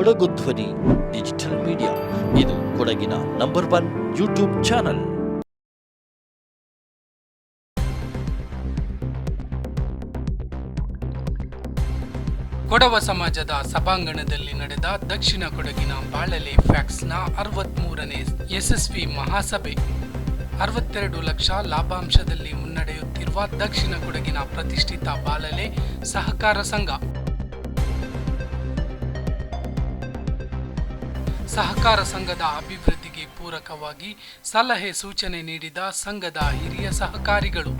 ಕೊಡಗು ಧ್ವನಿ, digital media. ಇದು ಕೊಡಗಿನ number one YouTube channel. Kodava ಸಮಾಜದ ಸಭಾಂಗಣದಲ್ಲಿ ನಡೆದ ದಕ್ಷಿಣ ಕೊಡಗಿನ ಬಾಳಲೆ ಫ್ಯಾಕ್ಸ್ನ ಅರವತ್ಮೂರನೇ ಯಶಸ್ವಿ ಮಹಾಸಭೆ. ಅರವತ್ತೆರಡು ಲಕ್ಷ ಲಾಭಾಂಶದಲ್ಲಿ ಮುನ್ನಡೆಯುತ್ತಿರುವ ದಕ್ಷಿಣ ಕೊಡಗಿನ ಪ್ರತಿಷ್ಠಿತ ಬಾಳಲೆ ಸಹಕಾರ ಸಂಘ. ಸಹಕಾರ ಸಂಘದ ಅಭಿವೃದ್ಧಿಗೆ ಪೂರಕವಾಗಿ ಸಲಹೆ ಸೂಚನೆ ನೀಡಿದ ಸಂಘದ ಹಿರಿಯ ಸಹಕಾರಿಗಳು.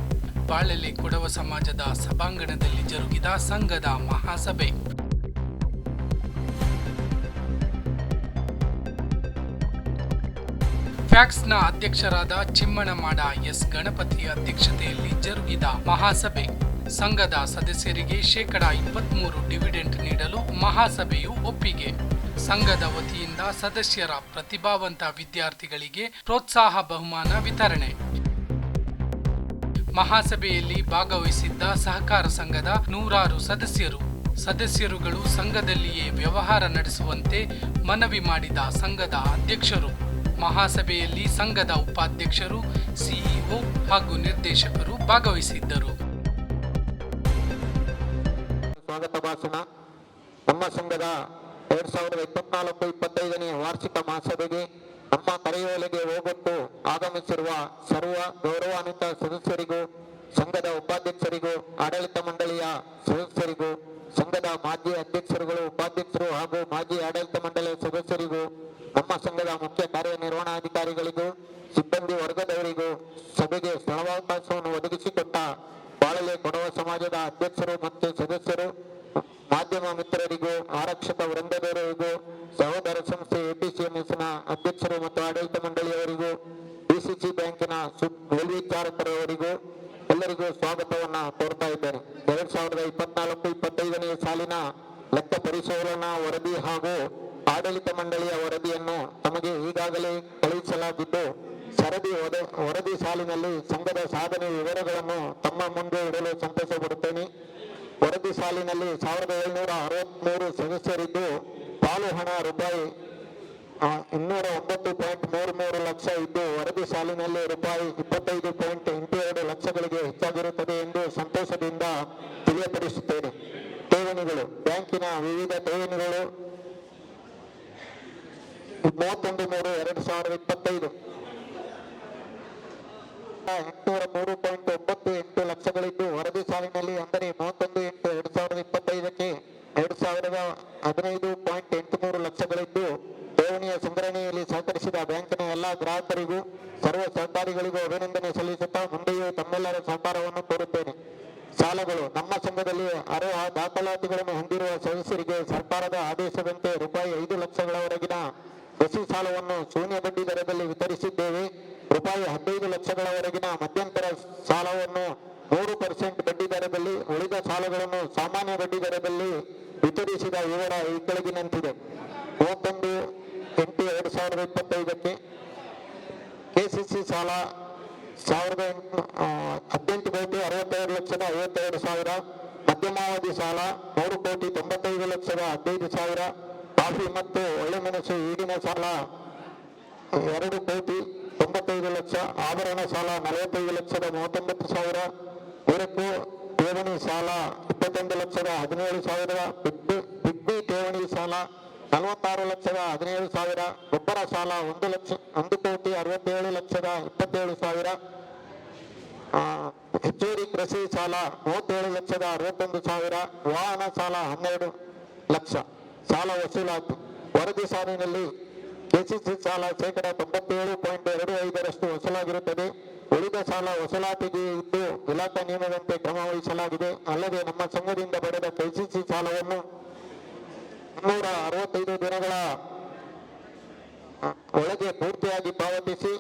ಬಾಳೆಲೆ ಕೊಡವ ಸಮಾಜದ ಸಭಾಂಗಣದಲ್ಲಿ ಜರುಗಿದ ಸಂಘದ ಮಹಾಸಭೆ. ಫ್ಯಾಕ್ಸ್ನ ಅಧ್ಯಕ್ಷರಾದ ಚಿಮ್ಮಣ ಮಾಡ ಎಸ್. ಗಣಪತಿ ಅಧ್ಯಕ್ಷತೆಯಲ್ಲಿ ಜರುಗಿದ ಮಹಾಸಭೆ. ಸಂಘದ ಸದಸ್ಯರಿಗೆ ಶೇಕಡಾ ಇಪ್ಪತ್ತ್ಮೂರು ಡಿವಿಡೆಂಟ್ ನೀಡಲು ಮಹಾಸಭೆಯು ಒಪ್ಪಿಗೆ. ಸಂಘದ ವತಿಯಿಂದ ಸದಸ್ಯರ ಪ್ರತಿಭಾವಂತ ವಿದ್ಯಾರ್ಥಿಗಳಿಗೆ ಪ್ರೋತ್ಸಾಹ ಬಹುಮಾನ ವಿತರಣೆ. ಮಹಾಸಭೆಯಲ್ಲಿ ಭಾಗವಹಿಸಿದ್ದ ಸಹಕಾರ ಸಂಘದ ನೂರಾರು ಸದಸ್ಯರು. ಸದಸ್ಯರುಗಳು ಸಂಘದಲ್ಲಿಯೇ ವ್ಯವಹಾರ ನಡೆಸುವಂತೆ ಮನವಿ ಮಾಡಿದ ಸಂಘದ ಅಧ್ಯಕ್ಷರು. ಮಹಾಸಭೆಯಲ್ಲಿ ಸಂಘದ ಉಪಾಧ್ಯಕ್ಷರು, ಸಿಇಒ ಹಾಗೂ ನಿರ್ದೇಶಕರು ಭಾಗವಹಿಸಿದ್ದರು. ಸ್ವಾಗತ ಭಾಷಣ. ನಮ್ಮ ಸಂಘದ ಎರಡ್ ಸಾವಿರದ ಇಪ್ಪತ್ನಾಲ್ಕು, ಇಪ್ಪತ್ತೈದನೇ ವಾರ್ಷಿಕ ಮಹಾಸಭೆಗೆ ನಮ್ಮ ಕರೆಯೋಲೆಗೆ ಹೋಗೊಟ್ಟು ಆಗಮಿಸಿರುವ ಸರ್ವ ಗೌರವಾನ್ವಿತ ಸದಸ್ಯರಿಗೂ, ಸಂಘದ ಉಪಾಧ್ಯಕ್ಷರಿಗೂ, ಆಡಳಿತ ಮಂಡಳಿಯ ಸದಸ್ಯರಿಗೂ, ಸಂಘದ ಮಾಜಿ ಅಧ್ಯಕ್ಷರುಗಳು, ಉಪಾಧ್ಯಕ್ಷರು ಹಾಗೂ ಮಾಜಿ ಆಡಳಿತ ಮಂಡಳಿಯ ಸದಸ್ಯರಿಗೂ, ನಮ್ಮ ಸಂಘದ ಮುಖ್ಯ ಕಾರ್ಯನಿರ್ವಹಣಾಧಿಕಾರಿಗಳಿಗೂ, ಸಿಬ್ಬಂದಿ ವರ್ಗದವರಿಗೂ ಸಭೆಗೆ ಸ್ಥಳಾವಕಾಶವನ್ನು ಒದಗಿಸಿಕೊಟ್ಟ ಬಾಳಲೆ ಕೊಡವ ಸಮಾಜದ ಅಧ್ಯಕ್ಷರು ಮತ್ತು ಸದಸ್ಯರು ಮಾಧ್ಯಮ ಮಿತ್ರರಿಗೂ, ಆರಕ್ಷಕ ವೃಂದದವರಿಗೂ, ಸಹೋದರ ಸಂಸ್ಥೆ ಎಪಿಸಿಎಂಎಸ್ನ ಅಧ್ಯಕ್ಷರು ಮತ್ತು ಆಡಳಿತ ಮಂಡಳಿಯವರಿಗೂ ಡಿಸಿಸಿ ಬ್ಯಾಂಕಿನ ಮೇಲ್ವಿಚಾರಕರವರಿಗೂ ಎಲ್ಲರಿಗೂ ಸ್ವಾಗತವನ್ನ ಕೋರ್ತಾ ಇದ್ದೇನೆ. ಎರಡ್ ಸಾವಿರದ ಇಪ್ಪತ್ನಾಲ್ಕು ಇಪ್ಪತ್ತೈದನೇ ಸಾಲಿನ ಲೆಕ್ಕ ಪರಿಶೋಧನಾ ವರದಿ ಹಾಗೂ ಆಡಳಿತ ಮಂಡಳಿಯ ವರದಿಯನ್ನು ತಮಗೆ ಈಗಾಗಲೇ ಕಳುಹಿಸಲಾಗಿದ್ದು, ಸರದಿ ವರದಿ ಸಾಲಿನಲ್ಲಿ ಸಂಘದ ಸಾಧನೆ ವಿವರಗಳನ್ನು ತಮ್ಮ ಮುಂದೆ ಇಡಲು ಸಂತೋಷ ಪಡುತ್ತೇನೆ ವರದಿ ಸಾಲಿನಲ್ಲಿ ಸಾವಿರದ ಏಳ್ನೂರ ಅರವತ್ಮೂರು ಸದಸ್ಯರಿದ್ದು, ಪಾಲು ಹಣ ರೂಪಾಯಿ ಇನ್ನೂರ ಒಂಬತ್ತು ಪಾಯಿಂಟ್ ಮೂರು ಮೂರು ಲಕ್ಷ ಇದ್ದು, ವರದಿ ಸಾಲಿನಲ್ಲಿ ರೂಪಾಯಿ ಇಪ್ಪತ್ತೈದು ಪಾಯಿಂಟ್ ಎಂಟು ಎರಡು ಲಕ್ಷಗಳಿಗೆ ಹೆಚ್ಚಾಗಿರುತ್ತದೆ ಎಂದು ಸಂತೋಷದಿಂದ ತಿಳಿಯಪಡಿಸುತ್ತೇನೆ. ಠೇವಣಿಗಳು, ಬ್ಯಾಂಕಿನ ವಿವಿಧ ಠೇವಣಿಗಳು, ಮೂವತ್ತೊಂದು ಮೂರು ಎರಡು ಸಾವಿರದ ಇಪ್ಪತ್ತೈದು. ಎಂಟುನೂರ ಮೂರು ಪಾಯಿಂಟ್ ಒಂಬತ್ತು ಎಂಟು ಲಕ್ಷಗಳಿದ್ದು ವರದಿ ಸಾಲಿನಲ್ಲಿ ಅಂದರೆ ಮೂವತ್ತೊಂದು ಎಂಟು ಎರಡು ಸಾವಿರದ ಇಪ್ಪತ್ತೈದಕ್ಕೆ ಎರಡು ಸಾವಿರದ ಹದಿನೈದು ಪಾಯಿಂಟ್ ಎಂಟು ಮೂರು ಲಕ್ಷಗಳಿದ್ದು ಠೇವಣಿಯ ಸಂಗ್ರಹಣೆಯಲ್ಲಿ ಸಹಕರಿಸಿದ ಬ್ಯಾಂಕಿನ ಎಲ್ಲಾ ಗ್ರಾಹಕರಿಗೂ ಸರ್ವ ಸಹಕಾರಿಗಳಿಗೂ ಅಭಿನಂದನೆ ಸಲ್ಲಿಸುತ್ತಾ ಮುಂದೆಯೂ ತಮ್ಮೆಲ್ಲರ ಸಹಕಾರವನ್ನು ಕೋರುತ್ತೇನೆ. ಸಾಲಗಳು ನಮ್ಮ ಸಂಘದಲ್ಲಿ ಅರ್ಹ ದಾಖಲಾತಿಗಳನ್ನು ಹೊಂದಿರುವ ಸದಸ್ಯರಿಗೆ ಸರ್ಕಾರದ ಆದೇಶದಂತೆ ರೂಪಾಯಿ ಐದು ಲಕ್ಷಗಳವರೆಗಿನ ಕೃಷಿ ಸಾಲವನ್ನು ಶೂನ್ಯ ಬಡ್ಡಿ ದರದಲ್ಲಿ ವಿತರಿಸಿದ್ದೇವೆ. ರೂಪಾಯಿ ಹದಿನೈದು ಲಕ್ಷಗಳವರೆಗಿನ ಮಧ್ಯಂತರ ಸಾಲವನ್ನು ಮೂರು ಪರ್ಸೆಂಟ್ ಬಡ್ಡಿ ದರದಲ್ಲಿ, ಉಳಿದ ಸಾಲಗಳನ್ನು ಸಾಮಾನ್ಯ ಬಡ್ಡಿ ದರದಲ್ಲಿ ವಿತರಿಸಿದ ವಿವರ ಈ ಕೆಳಗಿನಂತಿದೆ ಮೂವತ್ತೊಂದು ಎಂಟು ಎರಡು ಸಾವಿರದ ಇಪ್ಪತ್ತೈದಕ್ಕೆ ಕೆಸಿಸಿ ಸಾಲ ಸಾವಿರದ ಹದಿನೆಂಟು ಕೋಟಿ ಅರವತ್ತೆರಡು ಲಕ್ಷದ ಐವತ್ತೆರಡು ಸಾವಿರ, ಮಧ್ಯಮಾವಧಿ ಸಾಲ ಮೂರು ಕೋಟಿ ತೊಂಬತ್ತೈದು ಲಕ್ಷದ ಹದಿನೈದು ಸಾವಿರ, ಕಾಫಿ ಮತ್ತು ಒಳ್ಳೆಮೆಣಸು ಈಡಿನ ಸಾಲ ಎರಡು ಕೋಟಿ ತೊಂಬತ್ತೈದು ಲಕ್ಷ, ಆಭರಣ ಸಾಲ ನಲವತ್ತೈದು ಲಕ್ಷದ ಮೂವತ್ತೊಂಬತ್ತು ಸಾವಿರ, ಉರಕು ಠೇವಣಿ ಸಾಲ ಇಪ್ಪತ್ತೊಂದು ಲಕ್ಷದ ಹದಿನೇಳು ಸಾವಿರ ಬಿಗ್ಬಿ ಠೇವಣಿ ಸಾಲ ನಲವತ್ತಾರು ಲಕ್ಷದ ಹದಿನೇಳು ಸಾವಿರ, ಗೊಬ್ಬರ ಸಾಲ ಒಂದು ಲಕ್ಷ, ಒಂದು ಕೋಟಿ ಅರವತ್ತೇಳು ಲಕ್ಷದ ಇಪ್ಪತ್ತೇಳು ಸಾವಿರ ಹೆಚ್ಚುವರಿ ಕೃಷಿ ಸಾಲ ಮೂವತ್ತೇಳು ಲಕ್ಷದ ಅರವತ್ತೊಂದು ಸಾವಿರ, ವಾಹನ ಸಾಲ ಹನ್ನೆರಡು ಲಕ್ಷ. ಸಾಲ ವಸೂಲಾತು ವರದಿ ಸಾಲಿನಲ್ಲಿ ಕೆಸಿಸಿ ಸಾಲ ಶೇಕಡ ತೊಂಬತ್ತೇಳು ಪಾಯಿಂಟ್ ಎರಡು ಐದರಷ್ಟು ವಸೂಲಾಗಿರುತ್ತದೆ. ಉಳಿದ ಸಾಲ ವಸೂಲಾತಿಗೆ ಇದ್ದು ಇಲಾಖಾ ನಿಯಮದಂತೆ ಕ್ರಮ ವಹಿಸಲಾಗಿದೆ. ಅಲ್ಲದೆ ನಮ್ಮ ಸಂಘದಿಂದ ಪಡೆದ ಕೆಸಿಸಿ ಸಾಲವನ್ನು ಮುನ್ನೂರ ಅರವತ್ತೈದು ದಿನಗಳ ಒಳಗೆ ಪೂರ್ತಿಯಾಗಿ ಪಾವತಿಸಿ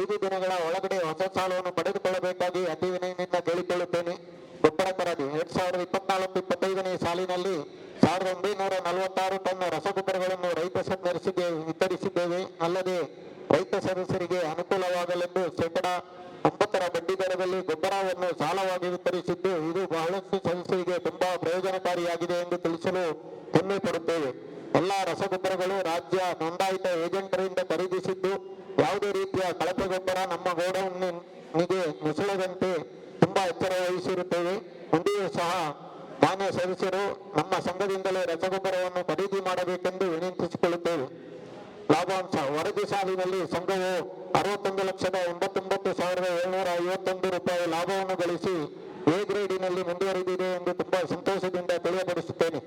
ಐದು ದಿನಗಳ ಒಳಗಡೆ ಹೊಸ ಸಾಲವನ್ನು ಪಡೆದುಕೊಳ್ಳಬೇಕಾಗಿ ಅತಿ ವಿನಯದಿಂದ ಕೇಳಿಕೊಳ್ಳುತ್ತೇನೆ. ಗೊಬ್ಬರಕೊರತೆ ಎರಡ್ ಸಾವಿರದ ಇಪ್ಪತ್ನಾಲ್ಕು, ಇಪ್ಪತ್ತೈದನೇ ಸಾಲಿನಲ್ಲಿ ಸಾವಿರದ ಒಂಬೈನೂರ ನಲವತ್ತಾರು ಟನ್ ರಸಗೊಬ್ಬರಗಳನ್ನು ರೈತ ಸಂಘರಿಸಿದ್ದೇವೆ ವಿತರಿಸಿದ್ದೇವೆ. ಅಲ್ಲದೆ ರೈತ ಸದಸ್ಯರಿಗೆ ಅನುಕೂಲವಾಗಲೆಂದು ಶೇಕಡಾ ಒಂಬತ್ತರ ಬಡ್ಡಿ ದರದಲ್ಲಿ ಗೊಬ್ಬರವನ್ನು ಸಾಲವಾಗಿ ವಿತರಿಸಿದ್ದು, ಇದು ಬಹಳಷ್ಟು ಸದಸ್ಯರಿಗೆ ತುಂಬಾ ಪ್ರಯೋಜನಕಾರಿಯಾಗಿದೆ ಎಂದು ತಿಳಿಸಲು ಹೆಮ್ಮೆ ಪಡುತ್ತೇವೆ. ಎಲ್ಲ ರಸಗೊಬ್ಬರಗಳು ರಾಜ್ಯ ನೋಂದಾಯಿತ ಏಜೆಂಟರಿಂದ ಖರೀದಿಸಿದ್ದು, ಯಾವುದೇ ರೀತಿಯ ಕಳಪೆ ಗೊಬ್ಬರ ನಮ್ಮ ಗೋಡೌನ್ನಿಗೆ ನುಸುಳದಂತೆ ಮುಂದೆಯೂ ಸಹ ಮಾನ್ಯ ಸದಸ್ಯರು ನಮ್ಮ ಸಂಘದಿಂದಲೇ ರಸಗೊಬ್ಬರವನ್ನು ಖರೀದಿ ಮಾಡಬೇಕೆಂದು ವಿನಂತಿಸಿಕೊಳ್ಳುತ್ತೇವೆ. ಲಾಭಾಂಶ ವರದಿ ಸಾಲಿನಲ್ಲಿ ಸಂಘವು ಅರವತ್ತೊಂದು ಲಕ್ಷದ ಎಂಬತ್ತೊಂಬತ್ತು ಸಾವಿರದ ಏಳ್ನೂರ ಐವತ್ತೊಂದು ರೂಪಾಯಿ ಲಾಭವನ್ನು ಗಳಿಸಿ ಎ ಗ್ರೇಡಿನಲ್ಲಿ ಮುಂದುವರೆದಿದೆ ಎಂದು ತುಂಬಾ ಸಂತೋಷದಿಂದ ತಿಳಿಯಪಡಿಸುತ್ತೇನೆ.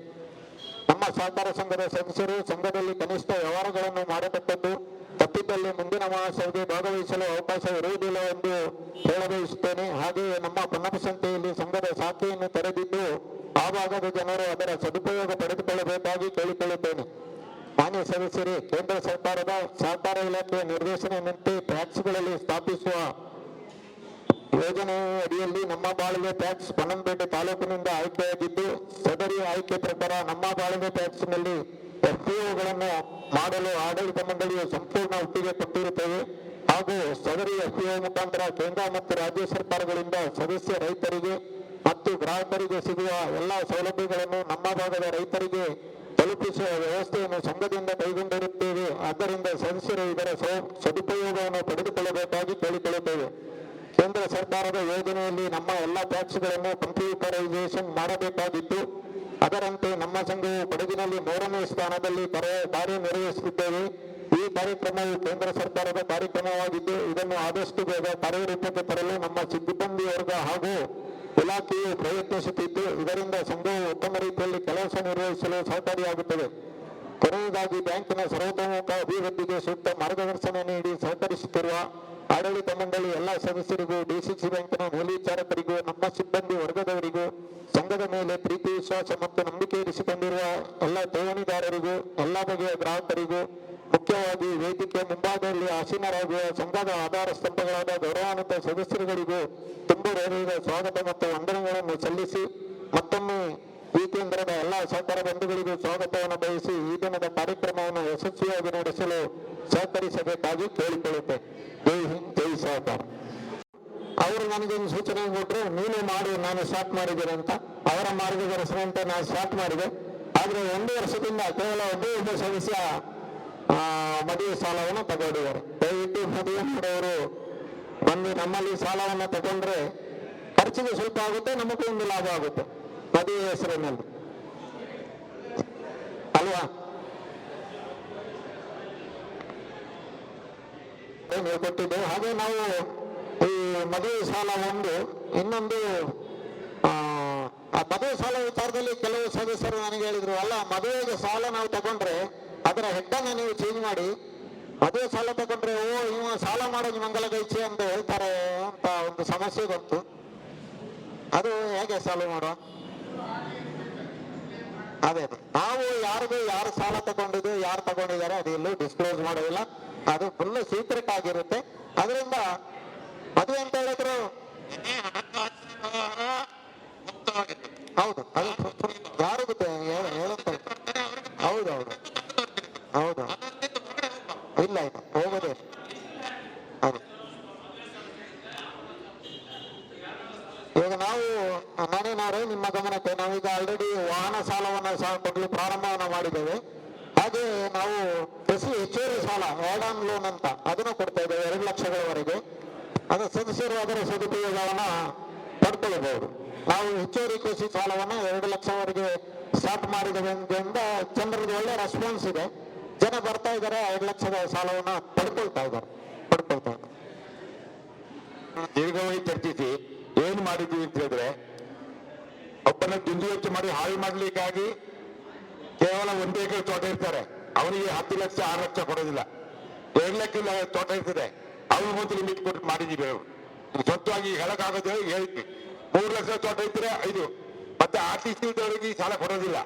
ನಮ್ಮ ಸಹಕಾರ ಸಂಘದ ಸದಸ್ಯರು ಸಂಘದಲ್ಲಿ ಕನಿಷ್ಠ ವ್ಯವಹಾರಗಳನ್ನು ಮಾಡತಕ್ಕದ್ದು ತಪ್ಪಿದ್ದಲ್ಲಿ ಮುಂದಿನ ಮಹಾಸಭೆಗೆ ಭಾಗವಹಿಸಲು ಅವಕಾಶ ಇರುವುದಿಲ್ಲ ಎಂದು ಹೇಳಬಯಸುತ್ತೇನೆ. ಹಾಗೆಯೇ ನಮ್ಮ ಪೊನ್ನಪಸಂತೆಯಲ್ಲಿ ಸಂಘದ ಶಾಖೆಯನ್ನು ತೆರೆದಿದ್ದು ಆ ಭಾಗದ ಜನರು ಅದರ ಸದುಪಯೋಗ ಪಡೆದುಕೊಳ್ಳಬೇಕಾಗಿ ಕೇಳಿಕೊಳ್ಳುತ್ತೇನೆ. ಮಾನ್ಯ ಸದಸ್ಯರೇ, ಕೇಂದ್ರ ಸರ್ಕಾರದ ಸಹಕಾರ ಇಲಾಖೆಯ ನಿರ್ದೇಶನದಂತೆ ಟ್ಯಾಕ್ಸ್ಗಳಲ್ಲಿ ಸ್ಥಾಪಿಸುವ ಯೋಜನೆ ಅಡಿಯಲ್ಲಿ ನಮ್ಮ ಬಾಳಿಗೆ ಟ್ಯಾಕ್ಸ್ ಪನ್ನಂಪೇಟೆ ತಾಲೂಕಿನಿಂದ ಆಯ್ಕೆಯಾಗಿದ್ದು, ಸದರಿ ಆಯ್ಕೆ ಪ್ರಕಾರ ನಮ್ಮ ಬಾಳಿಗೆ ಟ್ಯಾಕ್ಸ್ನಲ್ಲಿ ಎಫ್ಪಿಒಗಳನ್ನು ಮಾಡಲು ಆಡಳಿತ ಮಂಡಳಿಯು ಸಂಪೂರ್ಣ ಒಪ್ಪಿಗೆ ಕೊಟ್ಟಿರುತ್ತೇವೆ ಹಾಗೂ ಸದರಿ ಎಫ್ಪಿಒ ಮುಖಾಂತರ ಕೇಂದ್ರ ಮತ್ತು ರಾಜ್ಯ ಸರ್ಕಾರಗಳಿಂದ ಸದಸ್ಯ ರೈತರಿಗೆ ಮತ್ತು ಗ್ರಾಹಕರಿಗೆ ಸಿಗುವ ಎಲ್ಲಾ ಸೌಲಭ್ಯಗಳನ್ನು ನಮ್ಮ ಭಾಗದ ರೈತರಿಗೆ ತಲುಪಿಸುವ ವ್ಯವಸ್ಥೆಯನ್ನು ಸಂಘದಿಂದ ಕೈಗೊಂಡಿರುತ್ತೇವೆ. ಆದ್ದರಿಂದ ಸದಸ್ಯರು ಇದರ ಸದುಪಯೋಗವನ್ನು ಪಡೆದುಕೊಳ್ಳಬೇಕಾಗಿ ಕೇಳಿಕೊಳ್ಳುತ್ತೇವೆ. ಕೇಂದ್ರ ಸರ್ಕಾರದ ಯೋಜನೆಯಲ್ಲಿ ನಮ್ಮ ಎಲ್ಲ ಟ್ಯಾಕ್ಸ್ಗಳನ್ನು ಕಂಪ್ಯೂಟರೈಸೇಷನ್ ಮಾಡಬೇಕಾಗಿದ್ದು ಅದರಂತೆ ನಮ್ಮ ಸಂಘವು ಕೊಡಗಿನಲ್ಲಿ ಮೂರನೇ ಸ್ಥಾನದಲ್ಲಿ ಕಾರ್ಯ- ಕಾರ್ಯನಿರ್ವಹಿಸುತ್ತಿದ್ದೇವೆ ಈ ಕಾರ್ಯಕ್ರಮವು ಕೇಂದ್ರ ಸರ್ಕಾರದ ಕಾರ್ಯಕ್ರಮವಾಗಿದ್ದು, ಇದನ್ನು ಆದಷ್ಟು ಬೇಗ ಕಾರ್ಯರೂಪಕ್ಕೆ ತರಲು ನಮ್ಮ ಸಿಬ್ಬಂದಿ ವರ್ಗ ಹಾಗೂ ಇಲಾಖೆಯು ಪ್ರಯತ್ನಿಸುತ್ತಿದ್ದು, ಇದರಿಂದ ಸಂಘವು ಉತ್ತಮ ರೀತಿಯಲ್ಲಿ ಕೆಲಸ ನಿರ್ವಹಿಸಲು ಸಹಕಾರಿಯಾಗುತ್ತದೆ. ಕೊನೆಯದಾಗಿ ಬ್ಯಾಂಕಿನ ಸರ್ವತೋಮುಖ ಅಭಿವೃದ್ಧಿಗೆ ಸೂಕ್ತ ಮಾರ್ಗದರ್ಶನ ನೀಡಿ ಸಹಕರಿಸುತ್ತಿರುವ ಆಡಳಿತ ಮಂಡಳಿ ಎಲ್ಲ ಸದಸ್ಯರಿಗೂ ಡಿಸಿಸಿ ಬ್ಯಾಂಕಿನ ಮೇಲ್ವಿಚಾರಕರಿಗೂ, ನಮ್ಮ ಸಿಬ್ಬಂದಿ ವರ್ಗದವರಿಗೂ, ಸಂಘದ ಮೇಲೆ ಪ್ರೀತಿ, ವಿಶ್ವಾಸ ಮತ್ತು ನಂಬಿಕೆ ಇರಿಸಿಕೊಂಡಿರುವ ಎಲ್ಲ ಠೇವಣಿದಾರರಿಗೂ, ಎಲ್ಲ ಬಗೆಯ ಗ್ರಾಹಕರಿಗೂ, ಮುಖ್ಯವಾಗಿ ವೇದಿಕೆ ಮುಂಭಾಗದಲ್ಲಿ ಆಸೀನರಾಗುವ ಸಂಘದ ಆಧಾರ ಸ್ತಂಭಗಳಾದ ಗೌರವಾನ್ವಿತ ಸದಸ್ಯರುಗಳಿಗೂ ತುಂಬ ಸ್ವಾಗತ ಮತ್ತು ವಂದನೆಗಳನ್ನು ಸಲ್ಲಿಸಿ ಮತ್ತೊಮ್ಮೆ ಈ ಕೇಂದ್ರದ ಎಲ್ಲ ಸಹಕಾರ ಬಂಧುಗಳಿಗೂ ಸ್ವಾಗತವನ್ನು ಬಯಸಿ ಈ ದಿನದ ಕಾರ್ಯಕ್ರಮವನ್ನು ಯಶಸ್ವಿಯಾಗಿ ನಡೆಸಲು ಸಹಕರಿಸಬೇಕಾಗಿ ಕೇಳಿಕೊಳ್ಳುತ್ತೆ ಜೈ ಹಿಂದ್, ಜೈ ಸಹಕಾರ. ಅವರು ನನಗೊಂದು ಸೂಚನೆ ಕೊಟ್ಟರು ನೀನು ಮಾಡಿ, ನಾನು ಸ್ಟಾರ್ಟ್ ಮಾಡಿದ್ದೇನೆ ಅಂತ. ಅವರ ಮಾರ್ಗದರ್ಶನಂತೆ ನಾನು ಸ್ಟಾರ್ಟ್ ಮಾಡಿದೆ. ಆದರೆ ಒಂದು ವರ್ಷದಿಂದ ಕೇವಲ ಒಬ್ಬ ಒಬ್ಬ ಸದಸ್ಯ ಮದುವೆ ಸಾಲವನ್ನು ತಗೊಂಡಿದ್ದಾರೆ. ದಯವಿಟ್ಟು ಮದುವೆ ಮಾಡೋರು ಬಂದು ನಮ್ಮಲ್ಲಿ ಸಾಲವನ್ನು ತಗೊಂಡ್ರೆ ಖರ್ಚಿಗೆ ಸ್ವಲ್ಪ ಆಗುತ್ತೆ, ನಮಗೂ ಒಂದು ಲಾಭ ಆಗುತ್ತೆ. ಮದುವೆ ಹೆಸರಿನಲ್ಲಿ. ಅಲ್ವಾ? ಕೊಟ್ಟಿದ್ದು ಹಾಗೆ ನಾವು ಈ ಮದುವೆ ಸಾಲ ಒಂದು ಇನ್ನೊಂದು ಆ, ಮದುವೆ ಸಾಲ ವಿಚಾರದಲ್ಲಿ ಕೆಲವು ಸದಸ್ಯರು ನನಗೆ ಹೇಳಿದ್ರು ಅಲ್ಲ ಮದುವೆಗೆ ಸಾಲ ನಾವು ತಗೊಂಡ್ರೆ ಅದರ ಹೆಡ್ಡನ್ನ ನೀವು ಚೇಂಜ್ ಮಾಡಿ. ಮದುವೆ ಸಾಲ ತಗೊಂಡ್ರೆ ಓ ಇವ ಸಾಲ ಮಾಡೋದು ಮಂಗಲ ಗೈಚಿ ಅಂತ ಹೇಳ್ತಾರೆ ಅಂತ ಒಂದು ಸಮಸ್ಯೆ ಗೊತ್ತು ಅದು ಹೇಗೆ ಸಾಲ್ವ್ ಮಾಡುವ? ಅದೇ ಅದೇ ನಾವು ಯಾರಿಗೂ ಯಾರು ಸಾಲ ತಗೊಂಡಿದ್ದು, ಯಾರು ತಗೊಂಡಿದ್ದಾರೆ ಅದು ಎಲ್ಲೂ ಡಿಸ್ಕ್ಲೋಸ್ ಮಾಡೋದಿಲ್ಲ ಅದು ಫುಲ್ ಸೀಕ್ರೆಟ್ ಆಗಿರುತ್ತೆ ಅದರಿಂದ ಮದುವೆ ಅಂತ ಹೇಳಿದ್ರು ಹೌದು ಅದು ಫು- ಫು- ಯಾರು ಗೊತ್ತೆ ಹೇಳ- ಹೇಳಂತ ಹೌದು ಹೌದು ಹೌದು ಇಲ್ಲ ಇಲ್ಲ ಹೋಗೋದೇ ಇಲ್ಲ. ಹೌದು ಇವಾಗ ನಾವು ನಾನೇನಾರು ನಿಮ್ಮ ಗಮನಕ್ಕೆ ನಾವೀಗ ಆಲ್ರೆಡಿ ವಾಹನ ಸಾಲವನ್ನು ಸಹ ಕೊಡಲು ಪ್ರಾರಂಭವನ್ನು ಮಾಡಿದ್ದೇವೆ ಹಾಗೆ ನಾವು ಕೃಷಿ ಹೆಚ್ಚುವರಿ ಸಾಲ ಆಡ್ ಆನ್ ಲೋನ್ ಅಂತ ಅದನ್ನು ಕೊಡ್ತಾ ಇದ್ದೇವೆ ಎರಡು ಲಕ್ಷಗಳವರೆಗೆ ಅದು ಸದಸ್ಯರು ಅದರ ಸದುಪಯೋಗವನ್ನ ಪಡ್ಕೊಳ್ಳಬಹುದು ನಾವು ಹೆಚ್ಚುವರಿ ಕೃಷಿ ಸಾಲವನ್ನ ಎರಡು ಲಕ್ಷವರೆಗೆ ಸ್ಟಾರ್ಟ್ ಮಾಡಿದ್ರಿಂದ ಜನರಿಗೆ ಒಳ್ಳೆ ರೆಸ್ಪಾನ್ಸ್ ಇದೆ ಜನ ಬರ್ತಾ ಇದ್ದಾರೆ ಎರಡು ಲಕ್ಷದ ಸಾಲವನ್ನ ಪಡ್ಕೊಳ್ತಾ ಇದ್ದಾರೆ ಪಡ್ಕೊಳ್ತಾ ಇದ್ದಾರೆ ದೀರ್ಘವಾಗಿ ಚರ್ಚಿಸಿ ಏನ್ ಮಾಡಿದ್ವಿ ಅಂತ ಹೇಳಿದ್ರೆ ಒಬ್ಬನ ದುಂದು ವೆಚ್ಚ ಮಾಡಿ ಹಾಳು ಮಾಡ್ಲಿಕ್ಕಾಗಿ ಕೇವಲ ಒಂದು ಎಕರೆ ತೋಟ ಇರ್ತಾರೆ. ಅವನಿಗೆ ಹತ್ತು ಲಕ್ಷ, ಆರು ಲಕ್ಷ ಕೊಡೋದಿಲ್ಲ. ಎರಡು ಲಕ್ಷ ತೋಟ ಇರ್ತದೆ. ಅವ್ನಿಗೊಂದು ಲಿಮಿಟ್ ಕೊಟ್ಟು ಮಾಡಿದೀವಿ ಸ್ವಂತವಾಗಿ ಹೇಳಕ್ಕಾಗೋದು ಹೇಳಿದ್ವಿ. ಮೂರು ಲಕ್ಷ ತೋಟ ಇದ್ರೆ ಐದು. ಮತ್ತೆ ಆರ್ ಟಿ ಸಿ ಇದ್ದವರಿಗೆ ಸಾಲ ಕೊಡೋದಿಲ್ಲ.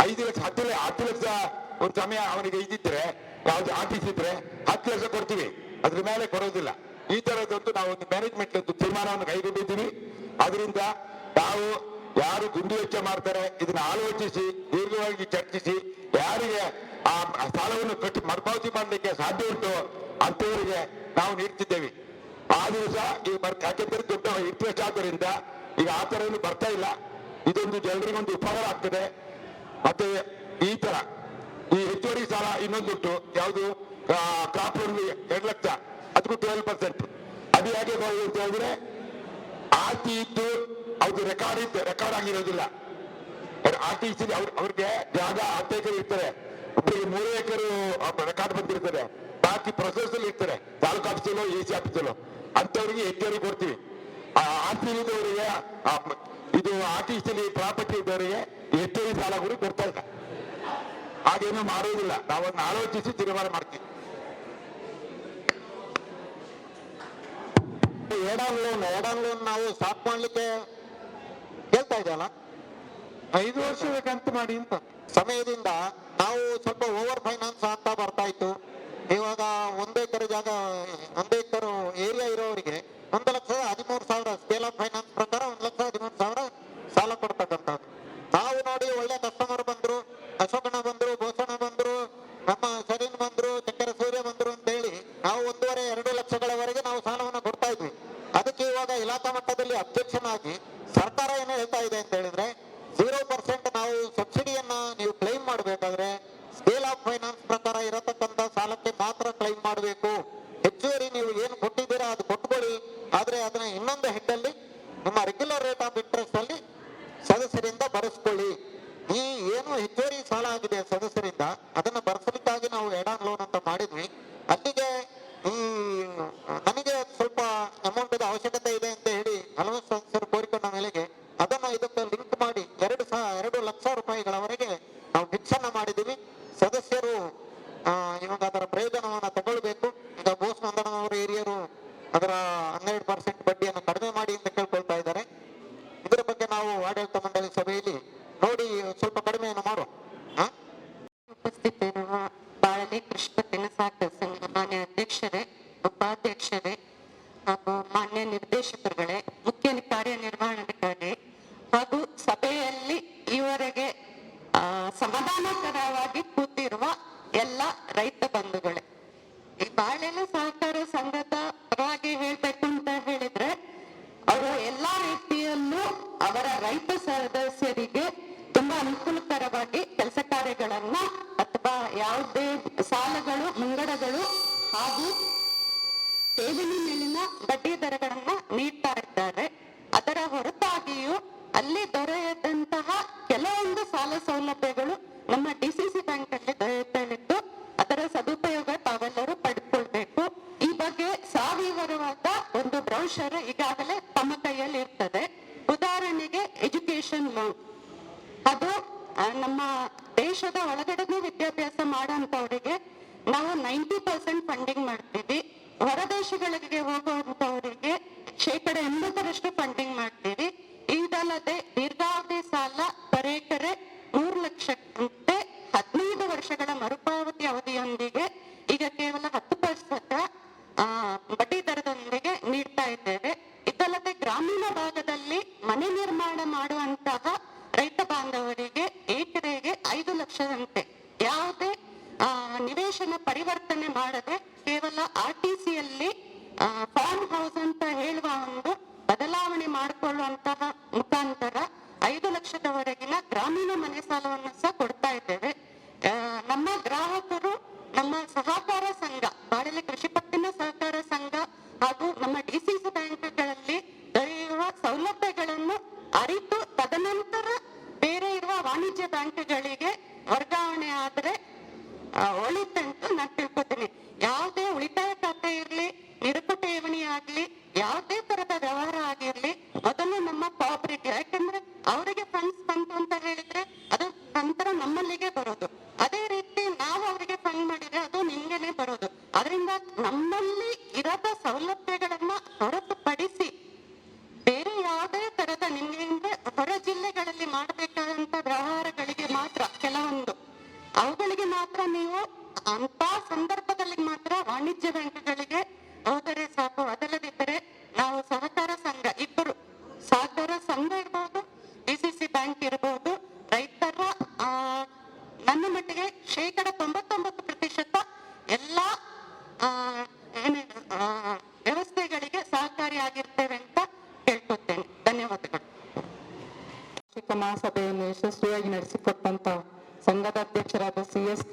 ಐದು ಲಕ್ಷ, ಹತ್ತು ಹತ್ತು ಲಕ್ಷ ಒಂದು ಸಮಯ ಅವನಿಗೆ ಇದ್ದಿದ್ರೆ, ಯಾವ್ದು ಆರ್ ಟಿ ಸಿ ಇದ್ರೆ ಹತ್ತು ಲಕ್ಷ ಕೊಡ್ತೀವಿ. ಅದ್ರ ಮೇಲೆ ಕೊಡೋದಿಲ್ಲ. ಈ ತರದಂತೂ ನಾವು ಒಂದು ಮ್ಯಾನೇಜ್ಮೆಂಟ್ ಒಂದು ತೀರ್ಮಾನವನ್ನು ಕೈಗೊಂಡಿದ್ದೀವಿ. ಅದರಿಂದ ನಾವು ಯಾರು ಗುಂಡಿ ವೆಚ್ಚ ಮಾಡ್ತಾರೆ, ಇದನ್ನ ಆಲೋಚಿಸಿ, ದೀರ್ಘವಾಗಿ ಚರ್ಚಿಸಿ, ಯಾರಿಗೆ ಆ ಸಾಲವನ್ನು ಕಟ್ಟಿ ಮರುಪಾವತಿ ಮಾಡಲಿಕ್ಕೆ ಸಾಧ್ಯ ಉಂಟು ಅಂತವರಿಗೆ ನಾವು ನೀಡ್ತಿದ್ದೇವೆ. ಆ ದಿವಸ ಈ ಯಾಕೆಂದ್ರೆ ದೊಡ್ಡ ಇಂಟ್ರೆಸ್ಟ್ ಆದ್ದರಿಂದ ಈಗ ಆ ತರ ಏನು ಬರ್ತಾ ಇಲ್ಲ. ಇದೊಂದು ಜನರಿಗೊಂದು ಉಪಕಾರ ಆಗ್ತದೆ. ಮತ್ತೆ ಈ ತರ ಈ ಹೆಚ್ಚುವರಿ ಸಾಲ ಇನ್ನೊಂದುಂಟು, ಯಾವುದು? ಕ್ರಾಪ್ ಲೋನ್ ಎರಡು ಲಕ್ಷ ಅದಕ್ಕೂ ಟ್ವೆಲ್ ಪರ್ಸೆಂಟ್ ಅದು ಯಾಕೆ ಅಂತ ಹೇಳಿದ್ರೆ ಆಸ್ತಿ ಇದ್ದು ಅವ್ರದ್ದು ರೆಕಾರ್ಡ್ ಇತ್ತು ರೆಕಾರ್ಡ್ ಆಗಿರೋದಿಲ್ಲ. ಆರ್ ಟಿ ಸಿ ಅವ್ರಿಗೆ ಜಾಗ ಹತ್ತು ಎಕರೆ ಇರ್ತಾರೆ ಒಬ್ಬರಿಗೆ ಮೂರು ಎಕರೆ ರೆಕಾರ್ಡ್ ಬಂದಿರ್ತಾರೆ ಬಾಕಿ ಪ್ರೊಸೆಸ್ ಅಲ್ಲಿ ಇರ್ತಾರೆ ತಾಲೂಕು ಆಫೀಸಲ್ಲೋ ಎ ಸಿ ಆಫೀಸಲ್ಲೋ ಅಂತವ್ರಿಗೆ ಹೆಚ್ಚುವರಿ ಕೊಡ್ತೀವಿ. ಆರ್ ಟಿ ಇದ್ದವರಿಗೆ ಇದು ಆರ್ ಟಿ ಸಿ ಪ್ರಾಪರ್ಟಿ ಇದ್ದವರಿಗೆ ಹೆಚ್ಚುವರಿ ಸಾಲ ಕೂಡ ಕೊಡ್ತಾ ಇಲ್ಲ. ಹಾಗೇನು ಮಾಡೋದಿಲ್ಲ. ನಾವನ್ನ ಆಲೋಚಿಸಿ ತೀರ್ಮಾನ ಮಾಡ್ತೀವಿ. ಏಡಾನ್ ಲೋನ್ ಏಡಾನ್ ಲೋನ್ ನಾವು ಸ್ಟಾಪ್ ಮಾಡ್ಲಿಕ್ಕೆ ಹೇಳ್ತಾ ಇದೆಯಲ್ಲ? ಐದು ವರ್ಷ ಬೇಕಂತ ಮಾಡಿ ಅಂತ. ಸಮಯದಿಂದ ನಾವು ಸ್ವಲ್ಪ ಓವರ್ ಫೈನಾನ್ಸ್ ಅಂತ ಬರ್ತಾ ಇತ್ತು. ಇವಾಗ ಒಂದೇ ಎಕರೆ ಜಾಗ, ಒಂದೇ ಎಕರೆ ಏರಿಯಾ ಇರೋರಿಗೆ ಒಂದು ಲಕ್ಷದ ಹದಿಮೂರು ಸಾವಿರ ಸ್ಕೇಲ್ ಆಫ್ ಫೈನಾನ್ಸ್ ಪ್ರಕಾರ ಒಂದು ಲಕ್ಷ ಹದಿಮೂರು ಸಾವಿರ ಸಾಲ ಕೊಡ್ತಕ್ಕಂಥದ್ದು. ನಾವು ನೋಡಿ ಒಳ್ಳೆ ಕಸ್ಟಮರ್ ಬಂದ್ರು, ಅಶೋಕಣ್ಣ ಬಂದ್ರು ಭೂಷಣ ಬಂದ್ರು, ನಮ್ಮ ಶರೀನ್ ಬಂದ್ರು ಚಕ್ಕೆರೆ ಸೂರ್ಯ ಬಂದ್ರು ಅಂತ ಹೇಳಿ ನಾವು ಒಂದೂವರೆ ಎರಡು ಲಕ್ಷಗಳವರೆಗೆ ನಾವು ಸಾಲವನ್ನು ಕೊಡ್ತಾ ಇದ್ವಿ ಅದಕ್ಕೆ ಇವಾಗ ಇಲಾಖಾ ಮಟ್ಟದಲ್ಲಿ ಅಧ್ಯಕ್ಷನಾಗಿ ಸರ್ಕಾರ ಏನು ಹೇಳ್ತಾ ಇದೆ ಅಂತ ಹೇಳಿದ್ರೆ ಜೀರೋ ಪರ್ಸೆಂಟ್ ನಾವು ಸಬ್ಸಿಡಿಯನ್ನ ನೀವು ಕ್ಲೈಮ್ ಮಾಡಬೇಕಾದ್ರೆ ಸ್ಕೇಲ್ ಆಫ್ ಫೈನಾನ್ಸ್ ಪ್ರಕಾರ ಇರತಕ್ಕಂತ ಸಾಲಕ್ಕೆ ಮಾತ್ರ ಕ್ಲೈಮ್ ಮಾಡಬೇಕು ಹೆಚ್ಚುವರಿ ನೀವು ಏನು ಕೊಟ್ಟಿದ್ದೀರಾ ಅದು ಕೊಟ್ಕೊಳ್ಳಿ ಆದ್ರೆ ಅದನ್ನ ಇನ್ನೊಂದು ಹೆಡ್ ಅಲ್ಲಿ ನಿಮ್ಮ ರೆಗ್ಯುಲರ್ ರೇಟ್ ಆಫ್ ಇಂಟ್ರೆಸ್ಟ್ ಅಲ್ಲಿ ಸದಸ್ಯರಿಂದ ಬರೆಸ್ಕೊಳ್ಳಿ ಈ ಏನು ಹೆಚ್ಚುವರಿ ಸಾಲ ಆಗಿದೆ ಸದಸ್ಯರಿಂದ ಅದನ್ನ ಬರೆಸಲಿಕ್ಕಾಗಿ ನಾವು ಎಡಾನ್ ಲೋನ್ ಅಂತ ಮಾಡಿದ್ವಿ ಅಲ್ಲಿಗೆ ಈ ನನಗೆ ಸ್ವಲ್ಪ ಅಮೌಂಟ್ ಅವಶ್ಯಕತೆ ಇದೆ ಅಂತ ಹೇಳಿ ಹಲವು ಸದಸ್ಯರು ಕೋರಿಕೊಂಡ ಮೇಲೆಗೆ ಅದನ್ನ ಇದಕ್ಕೆ ಲಿಂಕ್ ಮಾಡಿ ಎರಡು ಸಹ ಎರಡು ಲಕ್ಷ ರೂಪಾಯಿಗಳವರೆಗೆ ನಾವು ಫಿಕ್ಸನ್ನ ಮಾಡಿದ್ದೀವಿ ಸದಸ್ಯರು ಆ, ಇವಾಗ ಅದರ ಪ್ರಯೋಜನವನ್ನ ತಗೊಳ್ಬೇಕು ಈಗ ಬೋಸ್ ನಂದನವರ ಹಿರಿಯರು ಅದರ ಹನ್ನೆರಡು ಪರ್ಸೆಂಟ್ ಬಡ್ಡಿಯನ್ನು ಕಡಿಮೆ ಮಾಡಿ ಅಂತ ಕೇಳ್ಕೊಳ್ತಾ ಇದ್ದಾರೆ ಇದರ ಬಗ್ಗೆ ನಾವು ಆಡಳಿತ ಮಂಡಳಿ ಸಭೆಯಲ್ಲಿ ನೋಡಿ ಸ್ವಲ್ಪ ಕಡಿಮೆಯನ್ನು ಮಾಡುವ ಹಾ ಉಪಸ್ಥಿತರಿರುವ ಬಾಳಲಿ ಕೃಷ್ಣ ತಿನಸಾಕ ಸಂಘ ಮಾನ್ಯ ಅಧ್ಯಕ್ಷರೇ ಉಪಾಧ್ಯಕ್ಷರೇ ಹಾಗೂ ಮಾನ್ಯ ನಿರ್ದೇಶಕರುಗಳೇ ಮುಖ್ಯ ಕಾರ್ಯನಿರ್ವಹಣಾಧಿಕಾರಿ ಅದು ನಮ್ಮ ದೇಶದ ಒಳಗಡೆನೂ ವಿದ್ಯಾಭ್ಯಾಸ ಮಾಡುವಂತವರಿಗೆ ನಾವು ನೈಂಟಿ ಪರ್ಸೆಂಟ್ ಫಂಡಿಂಗ್ ಮಾಡ್ತೀವಿ. ಹೊರ ದೇಶಗಳಿಗೆ ಹೋಗುವಂತವರಿಗೆ ಶೇಕಡ ಎಂಬತ್ತರಷ್ಟು ಫಂಡಿಂಗ್ ಮಾಡ್ತೀವಿ. ಇದಲ್ಲದೆ ದೀರ್ಘಾವಧಿ ಸಾಲ ಪರೇಕರೆ ಮೂರು ಲಕ್ಷಕ್ಕೆ ಹದಿನೈದು ವರ್ಷಗಳ ಮರುಪಾವತಿ ಅವಧಿಯೊಂದಿಗೆ ಈಗ ಕೇವಲ ಹತ್ತು ಪರ್ಸೆಂಟ್ ಬಡ್ಡಿ ದರದೊಂದಿಗೆ ನೀಡ್ತಾ ಇದ್ದೇವೆ. ಇದಲ್ಲದೆ ಗ್ರಾಮೀಣ ಭಾಗದಲ್ಲಿ ಮನೆ ನಿರ್ಮಾಣ ಮಾಡುವಂತಹ ರೈತ ಬಾಂಧವರಿಗೆ ಎಕರೆಗೆ ಐದು ಲಕ್ಷದಂತೆ. ಯಾವುದೇ ನಿವೇಶನ ಪರಿವರ್ತನೆ ಮಾಡದೆ ಕೇವಲ ಆರ್ ಟಿ ಸಿಯಲ್ಲಿ ಫಾರ್ಮ್ ಹೌಸ್ ಅಂತ ಹೇಳುವ ಒಂದು ಬದಲಾವಣೆ ಮಾಡಿಕೊಳ್ಳುವಂತಹ ಮುಖಾಂತರ ಐದು ಲಕ್ಷದವರೆಗಿನ ಗ್ರಾಮೀಣ ಮನೆ ಸಾಲವನ್ನು ಸಹ ಕೊಡ್ತಾ ಇದ್ದೇವೆ. ನಮ್ಮ ಗ್ರಾಹಕರು, ನಮ್ಮ ಸಹಕಾರ ಸಂಘ ಬಾಡಲೆ ಕೃಷಿ ಪತ್ತಿನ ಸಹಕಾರ ಸಂಘ ಹಾಗೂ ನಮ್ಮ ಡಿಸಿಸಿ ಬ್ಯಾಂಕ್ಗಳಲ್ಲಿ ವ್ಯವಸ್ಥೆಗಳಿಗೆ ಸಹಕಾರಿಯಾಗಿರ್ತೇವೆ ಅಂತ ಕೇಳ್ಕೊತೇನೆ. ಧನ್ಯವಾದಗಳು. ಮಹಾಸಭೆಯನ್ನು ಯಶಸ್ವಿಯಾಗಿ ನಡೆಸಿಕೊಟ್ಟಂತ ಸಂಘದ ಅಧ್ಯಕ್ಷರಾದ ಸಿ ಎಸ್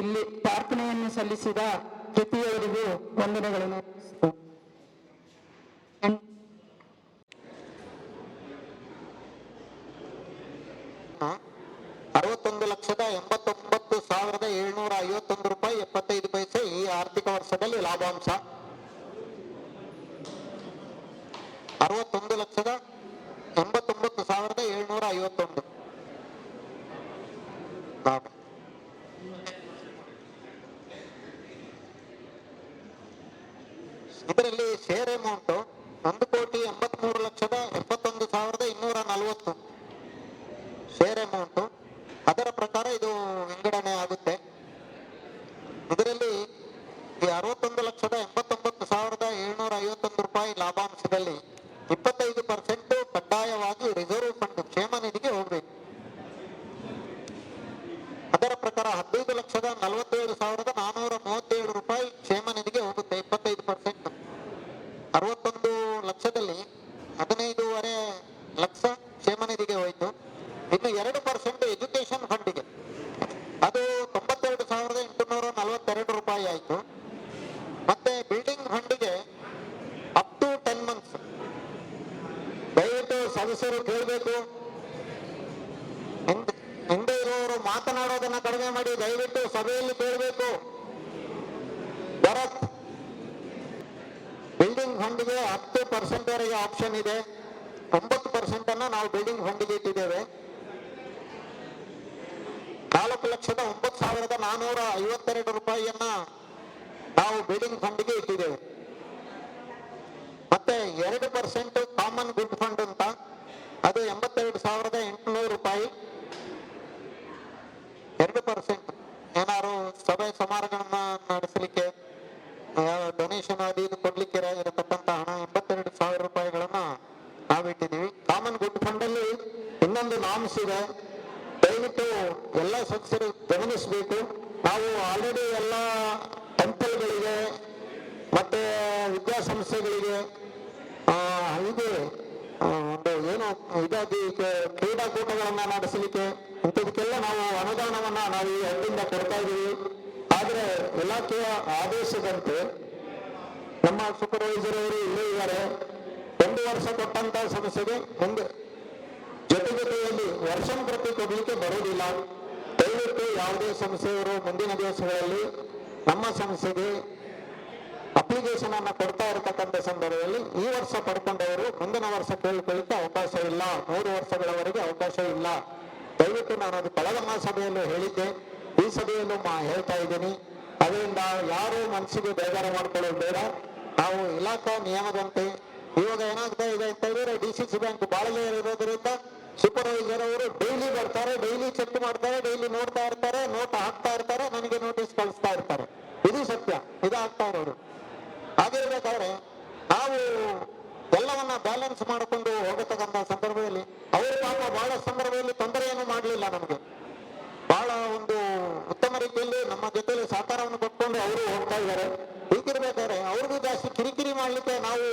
ಇಲ್ಲಿ ಪ್ರಾರ್ಥನೆಯನ್ನು ಸಲ್ಲಿಸಿದ ಜೊತೆಯವರಿಗೂ ವಂದನೆಗಳನ್ನು. ಅರವತ್ತೊಂದು ಲಕ್ಷದ ಎಂಬತ್ತೊಂಬತ್ತು ಸಾವಿರದ ಏಳ್ನೂರ ಐವತ್ತೊಂದು ರೂಪಾಯಿ ಎಪ್ಪತ್ತೈದು ಪೈಸೆ ಈ ಆರ್ಥಿಕ ವರ್ಷದಲ್ಲಿ ಲಾಭಾಂಶ. ಅರವತ್ತೊಂದು ಲಕ್ಷದ ಎಂಬತ್ತೊಂಬತ್ತು ಸಾವಿರದ ಏಳ್ನೂರ ಐವತ್ತೊಂದು. ಇದರಲ್ಲಿ ಶೇರ್ ಅಮೌಂಟ್ ಒಂದು ಕೋಟಿ ಎಂಬತ್ಮೂರು ಲಕ್ಷದ ಎಪ್ಪತ್ತೊಂದು ಸಾವಿರದ ಇನ್ನೂರ ನಲವತ್ತು. ಶೇರ್ ಅಮೌಂಟ್ ಅದರ ಪ್ರಕಾರ ಇದು ವಿಂಗಡಣೆ ಆಗುತ್ತೆ. ಇದರಲ್ಲಿ ಅರವತ್ತೊಂದು ಲಕ್ಷದ ಎಂಬತ್ತೊಂಬತ್ತು ಸಾವಿರದ ಏಳ್ನೂರ ಐವತ್ತೊಂದು ರೂಪಾಯಿ ಲಾಭಾಂಶದಲ್ಲಿ ಇಪ್ಪತ್ತೈದು ಪರ್ಸೆಂಟ್ ಕಡ್ಡಾಯವಾಗಿ ರಿಸರ್ವ್ ಫಂಡ್ ಕ್ಷೇಮ ನಿಧಿಗೆ ಹೋಗ್ಬೇಕು. ಅದರ ಪ್ರಕಾರ ಹದಿನೈದು ಲಕ್ಷದ ನಲವತ್ತೇಳು ಸಾವಿರದ ನಾನೂರ ಮೂವತ್ತೇಳು ರೂಪಾಯಿ ಕ್ಷೇಮ ನಿಧಿಗೆ ಹೋಗುತ್ತೆ ಇಪ್ಪತ್ತೈದು ಪರ್ಸೆಂಟ್ ಅರವತ್ತೊಂದು ಲಕ್ಷದಲ್ಲಿ ಹದಿನೈದೂವರೆ ಲಕ್ಷ ಕ್ಷೇಮ ನಿಧಿಗೆ ಹೋಯ್ತು ಇನ್ನು ಎರಡು ಪರ್ಸೆಂಟ್ ಎಜುಕೇಶನ್ ಫಂಡಿಗೆ ಅದು ತೊಂಬತ್ತೆರಡು ಸಾವಿರದ ಎಂಟುನೂರ ನಲವತ್ತೆರಡು ರೂಪಾಯಿ ಆಯ್ತು ಮತ್ತೆ ಬಿಲ್ಡಿಂಗ್ ಫಂಡಿಗೆ ಅಪ್ ಟು ಟೆನ್ ಮಂತ್ಸ್ ದಯವಿಟ್ಟು ಸದಸ್ಯರು ಕೇಳಬೇಕು ಹಿಂದೆ ಇರುವವರು ಮಾತನಾಡೋದನ್ನ ಕಡಿಮೆ ಮಾಡಿ ದಯವಿಟ್ಟು ಸಭೆಯಲ್ಲಿ ಕೇಳಬೇಕು ಭರತ್ ಬಿಲ್ಡಿಂಗ್ ಫಂಡ್ಗೆ ಹತ್ತು ಪರ್ಸೆಂಟ್ ವರೆಗೆ ಆಪ್ಷನ್ ಇದೆ ಒಂಬತ್ತು ಪರ್ಸೆಂಟ್ ಅನ್ನ ನಾವು ಬಿಲ್ಡಿಂಗ್ ಫಂಡ್ಗೆ ಇಟ್ಟಿದ್ದೇವೆ ನಾಲ್ಕು ಲಕ್ಷದ ಒಂಬತ್ತು ಸಾವಿರದ ನಾನೂರ ಐವತ್ತೆರಡು ರೂಪಾಯಿಯನ್ನ ನಾವು ಬಿಲ್ಡಿಂಗ್ ಫಂಡ್ಗೆ ಇಟ್ಟಿದ್ದೇವೆ ಮತ್ತೆ ಎರಡು ಪರ್ಸೆಂಟ್ ಕಾಮನ್ ಗುಡ್ ಫಂಡ್ ಅಂತ. ಅದು ಎಂಬತ್ತೆರಡು ಸಾವಿರದ ಎಂಟುನೂರು ರೂಪಾಯಿ. ಎರಡು ಪರ್ಸೆಂಟ್ ಏನಾದ್ರು ಸಭೆ ಸಮಾರಂಭಗಳನ್ನ ನಡೆಸಲಿಕ್ಕೆ ಡೊನೇಷನ್ ಅದು ಇದು ಕೊಡ್ಲಿಕ್ಕೆ ಇರ- ಇರತಕ್ಕಂತ ಹಣ ಎಂಬತ್ತೆರಡು ಸಾವಿರ ರೂಪಾಯಿಗಳನ್ನ ನಾವಿಟ್ಟಿದ್ದೀವಿ. ಕಾಮನ್ ಗುಡ್ ಫಂಡ್ ಅಲ್ಲಿ ಇನ್ನೊಂದು ನಾಮ್ಸ್ ಇದೆ. ದಯವಿಟ್ಟು ಎಲ್ಲ ಸದಸ್ಯರು ಗಮನಿಸಬೇಕು. ನಾವು ಆಲ್ರೆಡಿ ಎಲ್ಲ ಟೆಂಪಲ್ಗಳಿಗೆ ಮತ್ತೆ ವಿದ್ಯಾಸಂಸ್ಥೆಗಳಿಗೆ ಹೀಗೆ ಏನು ಇದಾಗಿ ಕ್ರೀಡಾಕೂಟಗಳನ್ನ ನಡೆಸಲಿಕ್ಕೆ ಇಂಥದಕ್ಕೆಲ್ಲ ನಾವು ಅನುದಾನವನ್ನ ನಾವು ಈ ಹಳ್ಳಿಯಿಂದ ಕೊಡ್ತಾ ಇದ್ದೀವಿ. ಆದ್ರೆ ಇಲಾಖೆಯ ಆದೇಶದಂತೆ ನಮ್ಮ ಸೂಪರ್ವೈಸರ್ ಅವರು ಇಲ್ಲೇ ಇದ್ದಾರೆ. ಒಂದು ವರ್ಷ ಕೊಟ್ಟಂತ ಸಮಸ್ಯೆಗೆ ಒಂದು ಜೊತೆ ಜೊತೆಯಲ್ಲಿ ವರ್ಷ ಪ್ರತಿ ಕೊಡಲಿಕ್ಕೆ ಬರುವುದಿಲ್ಲ. ದಯವಿಟ್ಟು ಯಾವುದೇ ಸಂಸ್ಥೆಯವರು ಮುಂದಿನ ದಿವಸಗಳಲ್ಲಿ ನಮ್ಮ ಸಂಸ್ಥೆಗೆ ಅಪ್ಲಿಕೇಶನ್ ಅನ್ನ ಕೊಡ್ತಾ ಇರತಕ್ಕಂಥ ಸಂದರ್ಭದಲ್ಲಿ ಈ ವರ್ಷ ಪಡ್ಕೊಂಡವರು ಮುಂದಿನ ವರ್ಷ ಕೇಳಿಕೊಳ್ಳಿಕ್ಕೆ ಅವಕಾಶ ಇಲ್ಲ. ಮೂರು ವರ್ಷಗಳವರೆಗೆ ಅವಕಾಶ ಇಲ್ಲ. ದಯವಿಟ್ಟು ನಾನು ಅದು ಕಳೆದ ಮಹಾಸಭೆಯಲ್ಲೂ ಹೇಳಿದ್ದೆ. ಈ ಸಭೆಯಲ್ಲೂ ಹೇಳ್ತಾ ಇದ್ದೀನಿ. ಅದರಿಂದ ಯಾರು ಮನಸ್ಸಿಗೆ ಬೇಜಾರು ಮಾಡ್ಕೊಳ್ಳೋದು ಬೇಡ. ನಾವು ಇಲಾಖಾ ನಿಯಮದಂತೆ ಇವಾಗ ಏನಾಗ್ತಾ ಇದೆ ಅಂತ ಹೇಳಿದ್ರೆ ಡಿ ಸಿ ಸಿ ಬ್ಯಾಂಕ್ ಬಾಳಲೆ ಇರೋದ್ರಿಂದ ಸೂಪರ್ವೈಸರ್ ಅವರು ಡೈಲಿ ಬರ್ತಾರೆ ಡೈಲಿ ಚೆಕ್ ಮಾಡ್ತಾರೆ ಡೈಲಿ ನೋಡ್ತಾ ಇರ್ತಾರೆ ನೋಟ್ ಹಾಕ್ತಾ ಇರ್ತಾರೆ, ನನಗೆ ನೋಟಿಸ್ ಕಳಿಸ್ತಾ ಇರ್ತಾರೆ. ಇದು ಸತ್ಯ. ಇದಾಗ್ತಾ ಇರೋದು. ಹಾಗಿರ್ಬೇಕಾದ್ರೆ ನಾವು ಎಲ್ಲವನ್ನ ಬ್ಯಾಲೆನ್ಸ್ ಮಾಡಿಕೊಂಡು ಹೋಗತಕ್ಕಂತ ಸಂದರ್ಭದಲ್ಲಿ ಅವರು ಪಾಪ ಬಹಳ ಸಂದರ್ಭದಲ್ಲಿ ತೊಂದರೆಯನ್ನು ಮಾಡಲಿಲ್ಲ ನಮಗೆ. ಬಹಳ ಒಂದು ಉತ್ತಮ ರೀತಿಯಲ್ಲಿ ನಮ್ಮ ಜೊತೆಯಲ್ಲಿ ಸಹಕಾರವನ್ನು ಕೊಟ್ಕೊಂಡು ಅವರು ಹೋಗ್ತಾ ಇದ್ದಾರೆ. ಹೀಗಿರ್ಬೇಕಾದ್ರೆ ಅವ್ರಿಗೂ ಜಾಸ್ತಿ ಕಿರಿಕಿರಿ ಮಾಡಲಿಕ್ಕೆ ನಾವು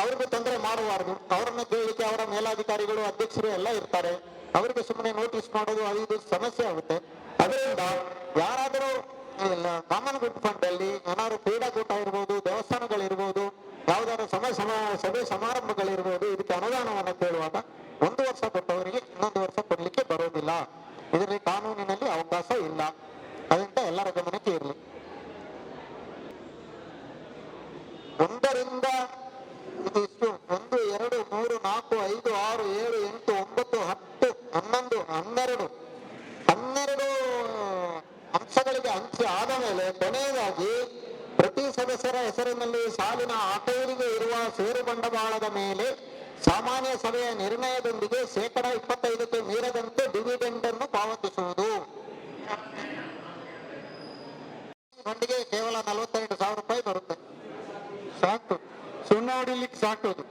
ಅವ್ರಿಗೂ ತೊಂದರೆ ಮಾಡಬಾರ್ದು. ಅವರನ್ನ ಕೇಳಲಿಕ್ಕೆ ಅವರ ಮೇಲಾಧಿಕಾರಿಗಳು, ಅಧ್ಯಕ್ಷರು ಎಲ್ಲ ಇರ್ತಾರೆ. ಅವರಿಗೆ ಸುಮ್ಮನೆ ನೋಟಿಸ್ ಮಾಡೋದು, ಅದು ಸಮಸ್ಯೆ ಆಗುತ್ತೆ. ಅದರಿಂದ ಯಾರಾದರೂ ಫಂಡ್ ಅಲ್ಲಿ ಏನಾದ್ರು ಕ್ರೀಡಾಕೂಟ ಇರ್ಬೋದು, ದೇವಸ್ಥಾನಗಳಿರ್ಬೋದು, ಯಾವ್ದಾದ್ರು ಸಮ ಸಮ, ಸಭೆ ಸಮಾರಂಭಗಳಿರ್ಬೋದು, ಇದಕ್ಕೆ ಅನುದಾನವನ್ನು ಕೇಳುವಾಗ ಒಂದು ವರ್ಷ ಕೊಟ್ಟವರಿಗೆ ಇನ್ನೊಂದು ವರ್ಷ ಕೊಡ್ಲಿಕ್ಕೆ ಬರೋದಿಲ್ಲ ಇದರಲ್ಲಿ ಕಾನೂನಿನಲ್ಲಿ ಅವಕಾಶ ಇಲ್ಲ. ಅದರಿಂದ ಎಲ್ಲರ ಗಮನಕ್ಕೆ ಇರಲಿ. ಒಂದರಿಂದ ಇದಿಷ್ಟು, ಒಂದು, ಎರಡು, ಮೂರು, ನಾಲ್ಕು, ಐದು, ಆರು, ಏಳು, ಎಂಟು, ಒಂಬತ್ತು, ಹತ್ತು, ಹನ್ನೊಂದು, ಹನ್ನೆರಡು ಹನ್ನೆರಡು ಅಂಶಗಳಿಗೆ ಹಂಚಿ ಆದ ಮೇಲೆ ಕೊನೆಯದಾಗಿ ಪ್ರತಿ ಸದಸ್ಯರ ಹೆಸರಿನಲ್ಲಿ ಸಾಲಿನ ಆಟೋರಿಗೆ ಇರುವ ಷೇರು ಬಂಡವಾಳದ ಮೇಲೆ ಸಾಮಾನ್ಯ ಸಭೆಯ ನಿರ್ಣಯದೊಂದಿಗೆ ಶೇಕಡ ಇಪ್ಪತ್ತೈದಕ್ಕೆ ಮೀರದಂತೆ ಡಿವಿಡೆಂಡ್ ಅನ್ನು ಪಾವತಿಸುವುದು. ಫಂಡಿಗೆ ಕೇವಲ ನಲವತ್ತೆರಡು ಸಾವಿರ ರೂಪಾಯಿ ಬರುತ್ತೆ. ಸಾಕು. ಸುಣ್ಣ ಹೊಡಿಲಿಕ್ಕೆ ಸಾಕು ಅದು.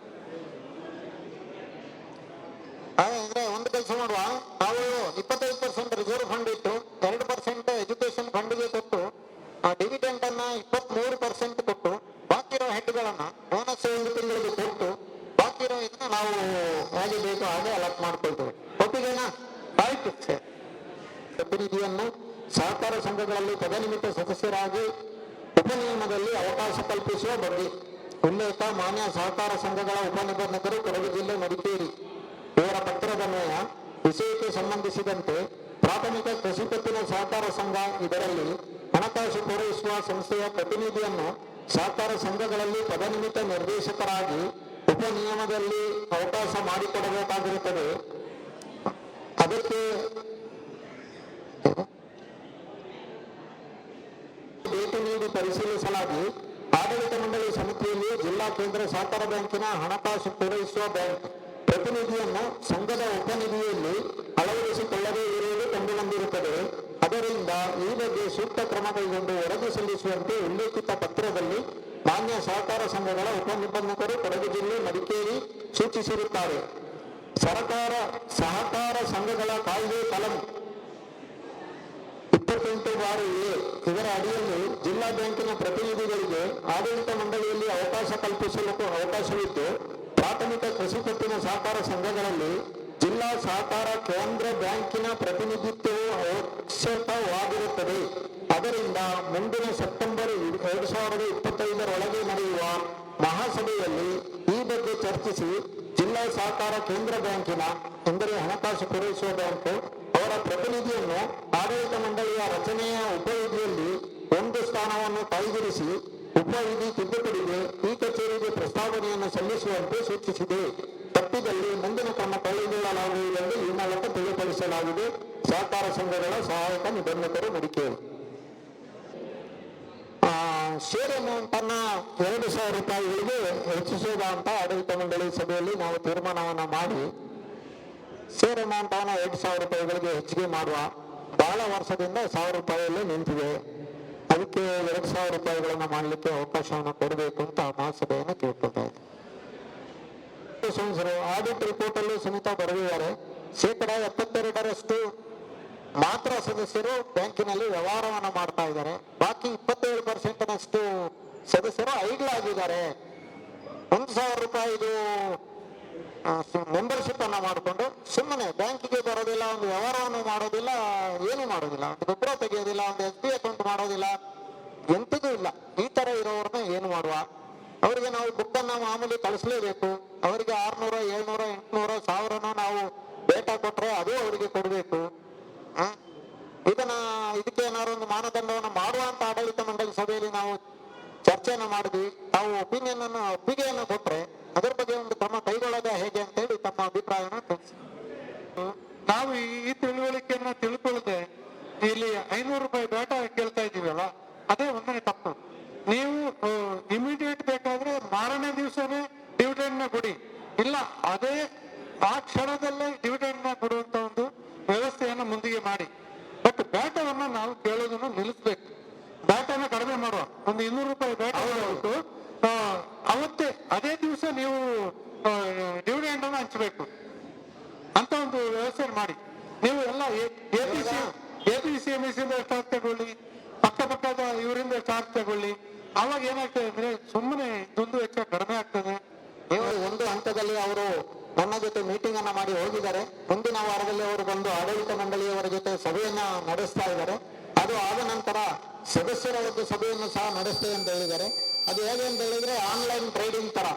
ಅಂದ್ರೆ ಒಂದು ಕೆಲಸ ಮಾಡುವ. ನಾವು ಇಪ್ಪತ್ತೈದು ಪರ್ಸೆಂಟ್ ರಿಸರ್ವ್ ಫಂಡ್ ಇಟ್ಟು ಎರಡು ಪರ್ಸೆಂಟ್ ಎಜುಕೇಶನ್ ಫಂಡ್ಗೆ ಕೊಟ್ಟು ಆ ಡಿವಿಡೆಂಡ್ ಅನ್ನ ಇಪ್ಪತ್ತ್ ಮೂರು ಪರ್ಸೆಂಟ್ ಕೊಟ್ಟು ಬಾಕಿ ಇರೋ ಹೆಡ್ಗಳನ್ನ ಬೋನಸ್ ಒಂದು ತಿಂಗಳಿಗೆ ಕೊಟ್ಟು ಬಾಕಿ ಇರೋ ಇದನ್ನ ನಾವು ಹೇಗೆ ಬೇಕು ಹಾಗೆ ಅಲಾಟ್ ಮಾಡ್ಕೊಳ್ತೇವೆ. ಒಪ್ಪಿಗೆನಾ? ಆಯ್ತು. ಸರ್ ಪ್ರತಿನಿಧಿಯನ್ನು ಸಹಕಾರ ಸಂಘಗಳಲ್ಲಿ ಪದನಿಮಿತ್ತ ಸದಸ್ಯರಾಗಿ ಉಪನಿಯಮದಲ್ಲಿ ಅವಕಾಶ ಕಲ್ಪಿಸುವ ಬಗ್ಗೆ ಉಲ್ಲೇಖ ಮಾನ್ಯ ಸಹಕಾರ ಸಂಘಗಳ ಉಪನಿಬಂಧಕರು ಕೊಡಗು ಜಿಲ್ಲೆ ಮಡಿಕೇರಿ. ಇವರ ಪತ್ರದನ್ವಯ ವಿಷಯಕ್ಕೆ ಸಂಬಂಧಿಸಿದಂತೆ ಪ್ರಾಥಮಿಕ ಕೃಷಿ ಪತ್ತಿನ ಸಹಕಾರ ಸಂಘ ಇದರಲ್ಲಿ ಹಣಕಾಸು ಪೂರೈಸುವ ಸಂಸ್ಥೆಯ ಪ್ರತಿನಿಧಿಯನ್ನು ಸಹಕಾರ ಸಂಘಗಳಲ್ಲಿ ಪದನಿಮಿತ ನಿರ್ದೇಶಕರಾಗಿ ಉಪ ನಿಯಮದಲ್ಲಿ ಅವಕಾಶ ಮಾಡಿಕೊಡಬೇಕಾಗಿರುತ್ತದೆ. ಅದಕ್ಕೆ ಭೇಟಿ ನೀಡಿ ಪರಿಶೀಲಿಸಲಾಗಿ ಆಡಳಿತ ಮಂಡಳಿ ಸಮಿತಿಯಲ್ಲಿ ಜಿಲ್ಲಾ ಕೇಂದ್ರ ಸಹಕಾರ ಬ್ಯಾಂಕಿನ ಹಣಕಾಸು ಪೂರೈಸುವ ಬ್ಯಾಂಕ್ ಪ್ರತಿನಿಧಿಯನ್ನು ಸಂಘದ ಉಪನಿಧಿಯಲ್ಲಿ ಅಳವಡಿಸಿಕೊಳ್ಳದೇ ಇರುವುದು ಕಂಡುಬಂದಿರುತ್ತದೆ ಅದರಿಂದ ಈ ಬಗ್ಗೆ ಸೂಕ್ತ ಕ್ರಮ ಕೈಗೊಂಡು ವರದಿ ಸಲ್ಲಿಸುವಂತೆ ಉಲ್ಲೇಖಿತ ಪತ್ರದಲ್ಲಿ ಮಾನ್ಯ ಸಹಕಾರ ಸಂಘಗಳ ಉಪನಿಬಂಧಕರು ಕೊಡಗು ಜಿಲ್ಲೆ ಮಡಿಕೇರಿ ಸೂಚಿಸಿರುತ್ತಾರೆ. ಸರಕಾರ ಸಹಕಾರ ಸಂಘಗಳ ಕಾಯ್ದೆ ಕಲಂ ಇಪ್ಪತ್ತೆಂಟು ಬಾರಿ ಇದರ ಅಡಿಯಲ್ಲಿ ಜಿಲ್ಲಾ ಬ್ಯಾಂಕಿನ ಪ್ರತಿನಿಧಿಗಳಿಗೆ ಆಡಳಿತ ಮಂಡಳಿಯಲ್ಲಿ ಅವಕಾಶ ಕಲ್ಪಿಸಲು ಅವಕಾಶವಿದ್ದು, ಪ್ರಾಥಮಿಕ ಕೃಷಿ ಪತ್ತಿನ ಸಹಕಾರ ಸಂಘಗಳಲ್ಲಿ ಜಿಲ್ಲಾ ಸಹಕಾರ ಕೇಂದ್ರ ಬ್ಯಾಂಕಿನ ಪ್ರತಿನಿಧಿತ್ವವು ಅವಶ್ಯಕವಾಗಿರುತ್ತದೆ. ಅದರಿಂದ ಮುಂದಿನ ಸೆಪ್ಟೆಂಬರ್ ಎರಡು ಸಾವಿರದ ಇಪ್ಪತ್ತೈದರೊಳಗೆ ನಡೆಯುವ ಮಹಾಸಭೆಯಲ್ಲಿ ಈ ಬಗ್ಗೆ ಚರ್ಚಿಸಿ ಜಿಲ್ಲಾ ಸಹಕಾರ ಕೇಂದ್ರ ಬ್ಯಾಂಕಿನ, ಅಂದರೆ ಹಣಕಾಸು ಪೂರೈಸುವ ಬ್ಯಾಂಕು, ಅವರ ಪ್ರತಿನಿಧಿಯನ್ನು ಆಡಳಿತ ಮಂಡಳಿಯ ರಚನೆಯ ಉಪವಿಧಿಯಲ್ಲಿ ಒಂದು ಸ್ಥಾನವನ್ನು ಕಾಯ್ದಿರಿಸಿ ಉಪವಿಧಿ ತಿದ್ದುಪಡಿಗೆ ಈ ಕಚೇರಿಗೆ ಪ್ರಸ್ತಾವನೆಯನ್ನು ಸಲ್ಲಿಸುವಂತೆ ಸೂಚಿಸಿದೆ. ತಪ್ಪಿದಲ್ಲಿ ಮುಂದಿನ ಕ್ರಮ ಕೈಗೊಳ್ಳಲಾಗುವುದೆಂದು ಈ ಮೂಲಕ ತಿಳಿಪಡಿಸಲಾಗಿದೆ. ಸಹಕಾರ ಸಂಘಗಳ ಸಹಾಯಕ ನಿಬಂಧಕರು ಮಡಿಕೇರಿ ಷೇರ್ ಅಮೌಂಟ್ ಅನ್ನ ಎರಡು ಸಾವಿರ ರೂಪಾಯಿಗಳಿಗೆ ಹೆಚ್ಚಿಸೋದ ಅಂತ ಆಡಳಿತ ಮಂಡಳಿ ಸಭೆಯಲ್ಲಿ ನಾವು ತೀರ್ಮಾನವನ್ನು ಮಾಡಿ ಷೇರ್ ಅಮೌಂಟ್ ಅನ್ನ ಎರಡು ಸಾವಿರ ರೂಪಾಯಿಗಳಿಗೆ ಹೆಚ್ಚಿಗೆ ಮಾಡುವ ಬಹಳ ವರ್ಷದಿಂದ ಸಾವಿರ ರೂಪಾಯಿಯಲ್ಲಿ ನಿಂತಿದೆ. ಅದಕ್ಕೆ ಎರಡು ಸಾವಿರ ರೂಪಾಯಿಗಳನ್ನು ಮಾಡಲಿಕ್ಕೆ ಅವಕಾಶವನ್ನು ಕೊಡಬೇಕು ಅಂತ ಮಹಾಸಭೆಯನ್ನು ಕೇಳ್ಕೊಳ್ತಾ ಇದ್ದೆ ಸಂಸದರು ಆಡಿಟ್ ರಿಪೋರ್ಟ್ ಅಲ್ಲೂ ಸಮೇತ ಬರೆದಿದ್ದಾರೆ. ಶೇಕಡ ಎಪ್ಪತ್ತೆರಡರಷ್ಟು ಮಾತ್ರ ಸದಸ್ಯರು ಬ್ಯಾಂಕಿನಲ್ಲಿ ವ್ಯವಹಾರವನ್ನು ಮಾಡ್ತಾ ಇದ್ದಾರೆ. ಬಾಕಿ ಇಪ್ಪತ್ತೇಳು ಪರ್ಸೆಂಟ್ನಷ್ಟು ಸದಸ್ಯರು ಐಡಲ್ ಆಗಿದ್ದಾರೆ ಒಂದು ಸಾವಿರ ರೂಪಾಯಿದು ಮೆಂಬರ್ಶಿಪ್ ಅನ್ನ ಮಾಡಿಕೊಂಡು ಸುಮ್ಮನೆ ಬ್ಯಾಂಕಿಗೆ ಬರೋದಿಲ್ಲ, ಒಂದು ವ್ಯವಹಾರವನ್ನು ಮಾಡೋದಿಲ್ಲ, ಏನು ಮಾಡೋದಿಲ್ಲ, ಒಂದು ಗೊಬ್ಬರ ತೆಗೆಯೋದಿಲ್ಲ, ಒಂದು ಎಸ್ ಬಿ ಅಕೌಂಟ್ ಮಾಡೋದಿಲ್ಲ ಎಂತಿಗೂ ಇಲ್ಲ. ಈ ತರ ಇರೋರ್ನ ಏನು ಮಾಡುವ? ಅವರಿಗೆ ನಾವು ಬುಕ್ ಅನ್ನ ಮಾಮೂಲಿ ಕಳಿಸ್ಲೇಬೇಕು. ಅವರಿಗೆ ಆರ್ನೂರ, ಏಳ್ನೂರ, ಎಂಟ್ನೂರ, ಸಾವಿರನ ನಾವು ಡೇಟಾ ಕೊಟ್ರೆ ಅದು ಅವರಿಗೆ ಕೊಡಬೇಕು? ಇದನ್ನ, ಇದಕ್ಕೆ ಏನಾದ್ರು ಒಂದು ಮಾನದಂಡವನ್ನು ಮಾಡುವಂತ ಆಡಳಿತ ಮಂಡಳಿ ಸಭೆಯಲ್ಲಿ ನಾವು ಚರ್ಚೆಯನ್ನು ಮಾಡಿದ್ವಿ. ತಾವು ಒಪಿನಿಯನ್ ಅನ್ನು, ಒಪ್ಪಿಗೆಯನ್ನು ಕೊಟ್ರೆ ಅದರ ಬಗ್ಗೆ ಒಂದು ಕ್ರಮ ಕೈಗೊಳ್ಳೋದ ಹೇಗೆ ಅಂತ ಹೇಳಿ ತಮ್ಮ ಅಭಿಪ್ರಾಯನ ತಿಳಿಸಿ. ನಾವು ಈ- ಈ ತಿಳುವಳಿಕೆಯನ್ನ ತಿಳ್ಕೊಳ್ಳದೆ ಇಲ್ಲಿ ಐನೂರು ರೂಪಾಯಿ ಡೇಟಾ ಕೇಳ್ತಾ ಇದೀವಲ್ಲ ಅದೇ ಒಂದನೇ ತಪ್ಪು. ನೀವು ಇಮಿಡಿಯೇಟ್ ಬೇಕಾದ್ರೆ ಮಾರನೇ ದಿವಸನೇ ಡಿವಿಡೆಂಡ್ನ ಕೊಡಿ. ಇಲ್ಲ ಅದೇ ಆ ಕ್ಷಣದಲ್ಲೇ ಡಿವಿಡೆಂಡ್ನ ಕೊಡುವಂತ ಒಂದು ವ್ಯವಸ್ಥೆಯನ್ನು ಮುಂದಿಗೆ ಮಾಡಿ. ಬಟ್ ಬ್ಯಾಟವನ್ನ ನಾವು ಕೇಳೋದನ್ನು ನಿಲ್ಲಿಸ್ಬೇಕು. ಡಾಟಾನ ಕಡಿಮೆ ಮಾಡುವ. ಒಂದು ಇನ್ನೂರು ರೂಪಾಯಿ ಬ್ಯಾಟ್ ಅವತ್ತೇ ಅದೇ ದಿವಸ ನೀವು ಡಿವಿಡೆಂಡ್ ಅನ್ನು ಹಂಚಬೇಕು. ಅಂತ ಒಂದು ವ್ಯವಸ್ಥೆ ಮಾಡಿ. ನೀವು ಎಲ್ಲ ಎಪಿಸಿ ಎಂ ಎಸ್ ಇಂದ ಚಾರ್ಜ್ ತಗೊಳ್ಳಿ ಪಕ್ಕ ಪಕ್ಕದ ಇವರಿಂದ ಚಾರ್ಜ್ ತಗೊಳ್ಳಿ. ಅವಾಗ ಏನಾಗ್ತದೆ ಅಂದ್ರೆ ಸುಮ್ಮನೆ ದುಂದು ವೆಚ್ಚ ಕಡಿಮೆ ಆಗ್ತದೆ. ನೀವು ಒಂದು ಹಂತದಲ್ಲಿ ಅವರು ನನ್ನ ಜೊತೆ ಮೀಟಿಂಗ್ ಅನ್ನ ಮಾಡಿ ಹೋಗಿದ್ದಾರೆ. ಮುಂದಿನ ವಾರದಲ್ಲಿ ಅವರು ಬಂದು ಆಡಳಿತ ಮಂಡಳಿಯವರ ಜೊತೆ ಸಭೆಯನ್ನ ನಡೆಸ್ತಾ ಇದ್ದಾರೆ. ಅದು ಆದ ನಂತರ ಸದಸ್ಯರ ಒಂದು ಸಭೆಯನ್ನು ಸಹ ನಡೆಸ್ತೇವೆ ಅಂತ ಹೇಳಿದ್ದಾರೆ. ಅದು ಹೇಗೆ ಅಂತ ಹೇಳಿದ್ರೆ ಆನ್ಲೈನ್ ಟ್ರೇಡಿಂಗ್ ತರ.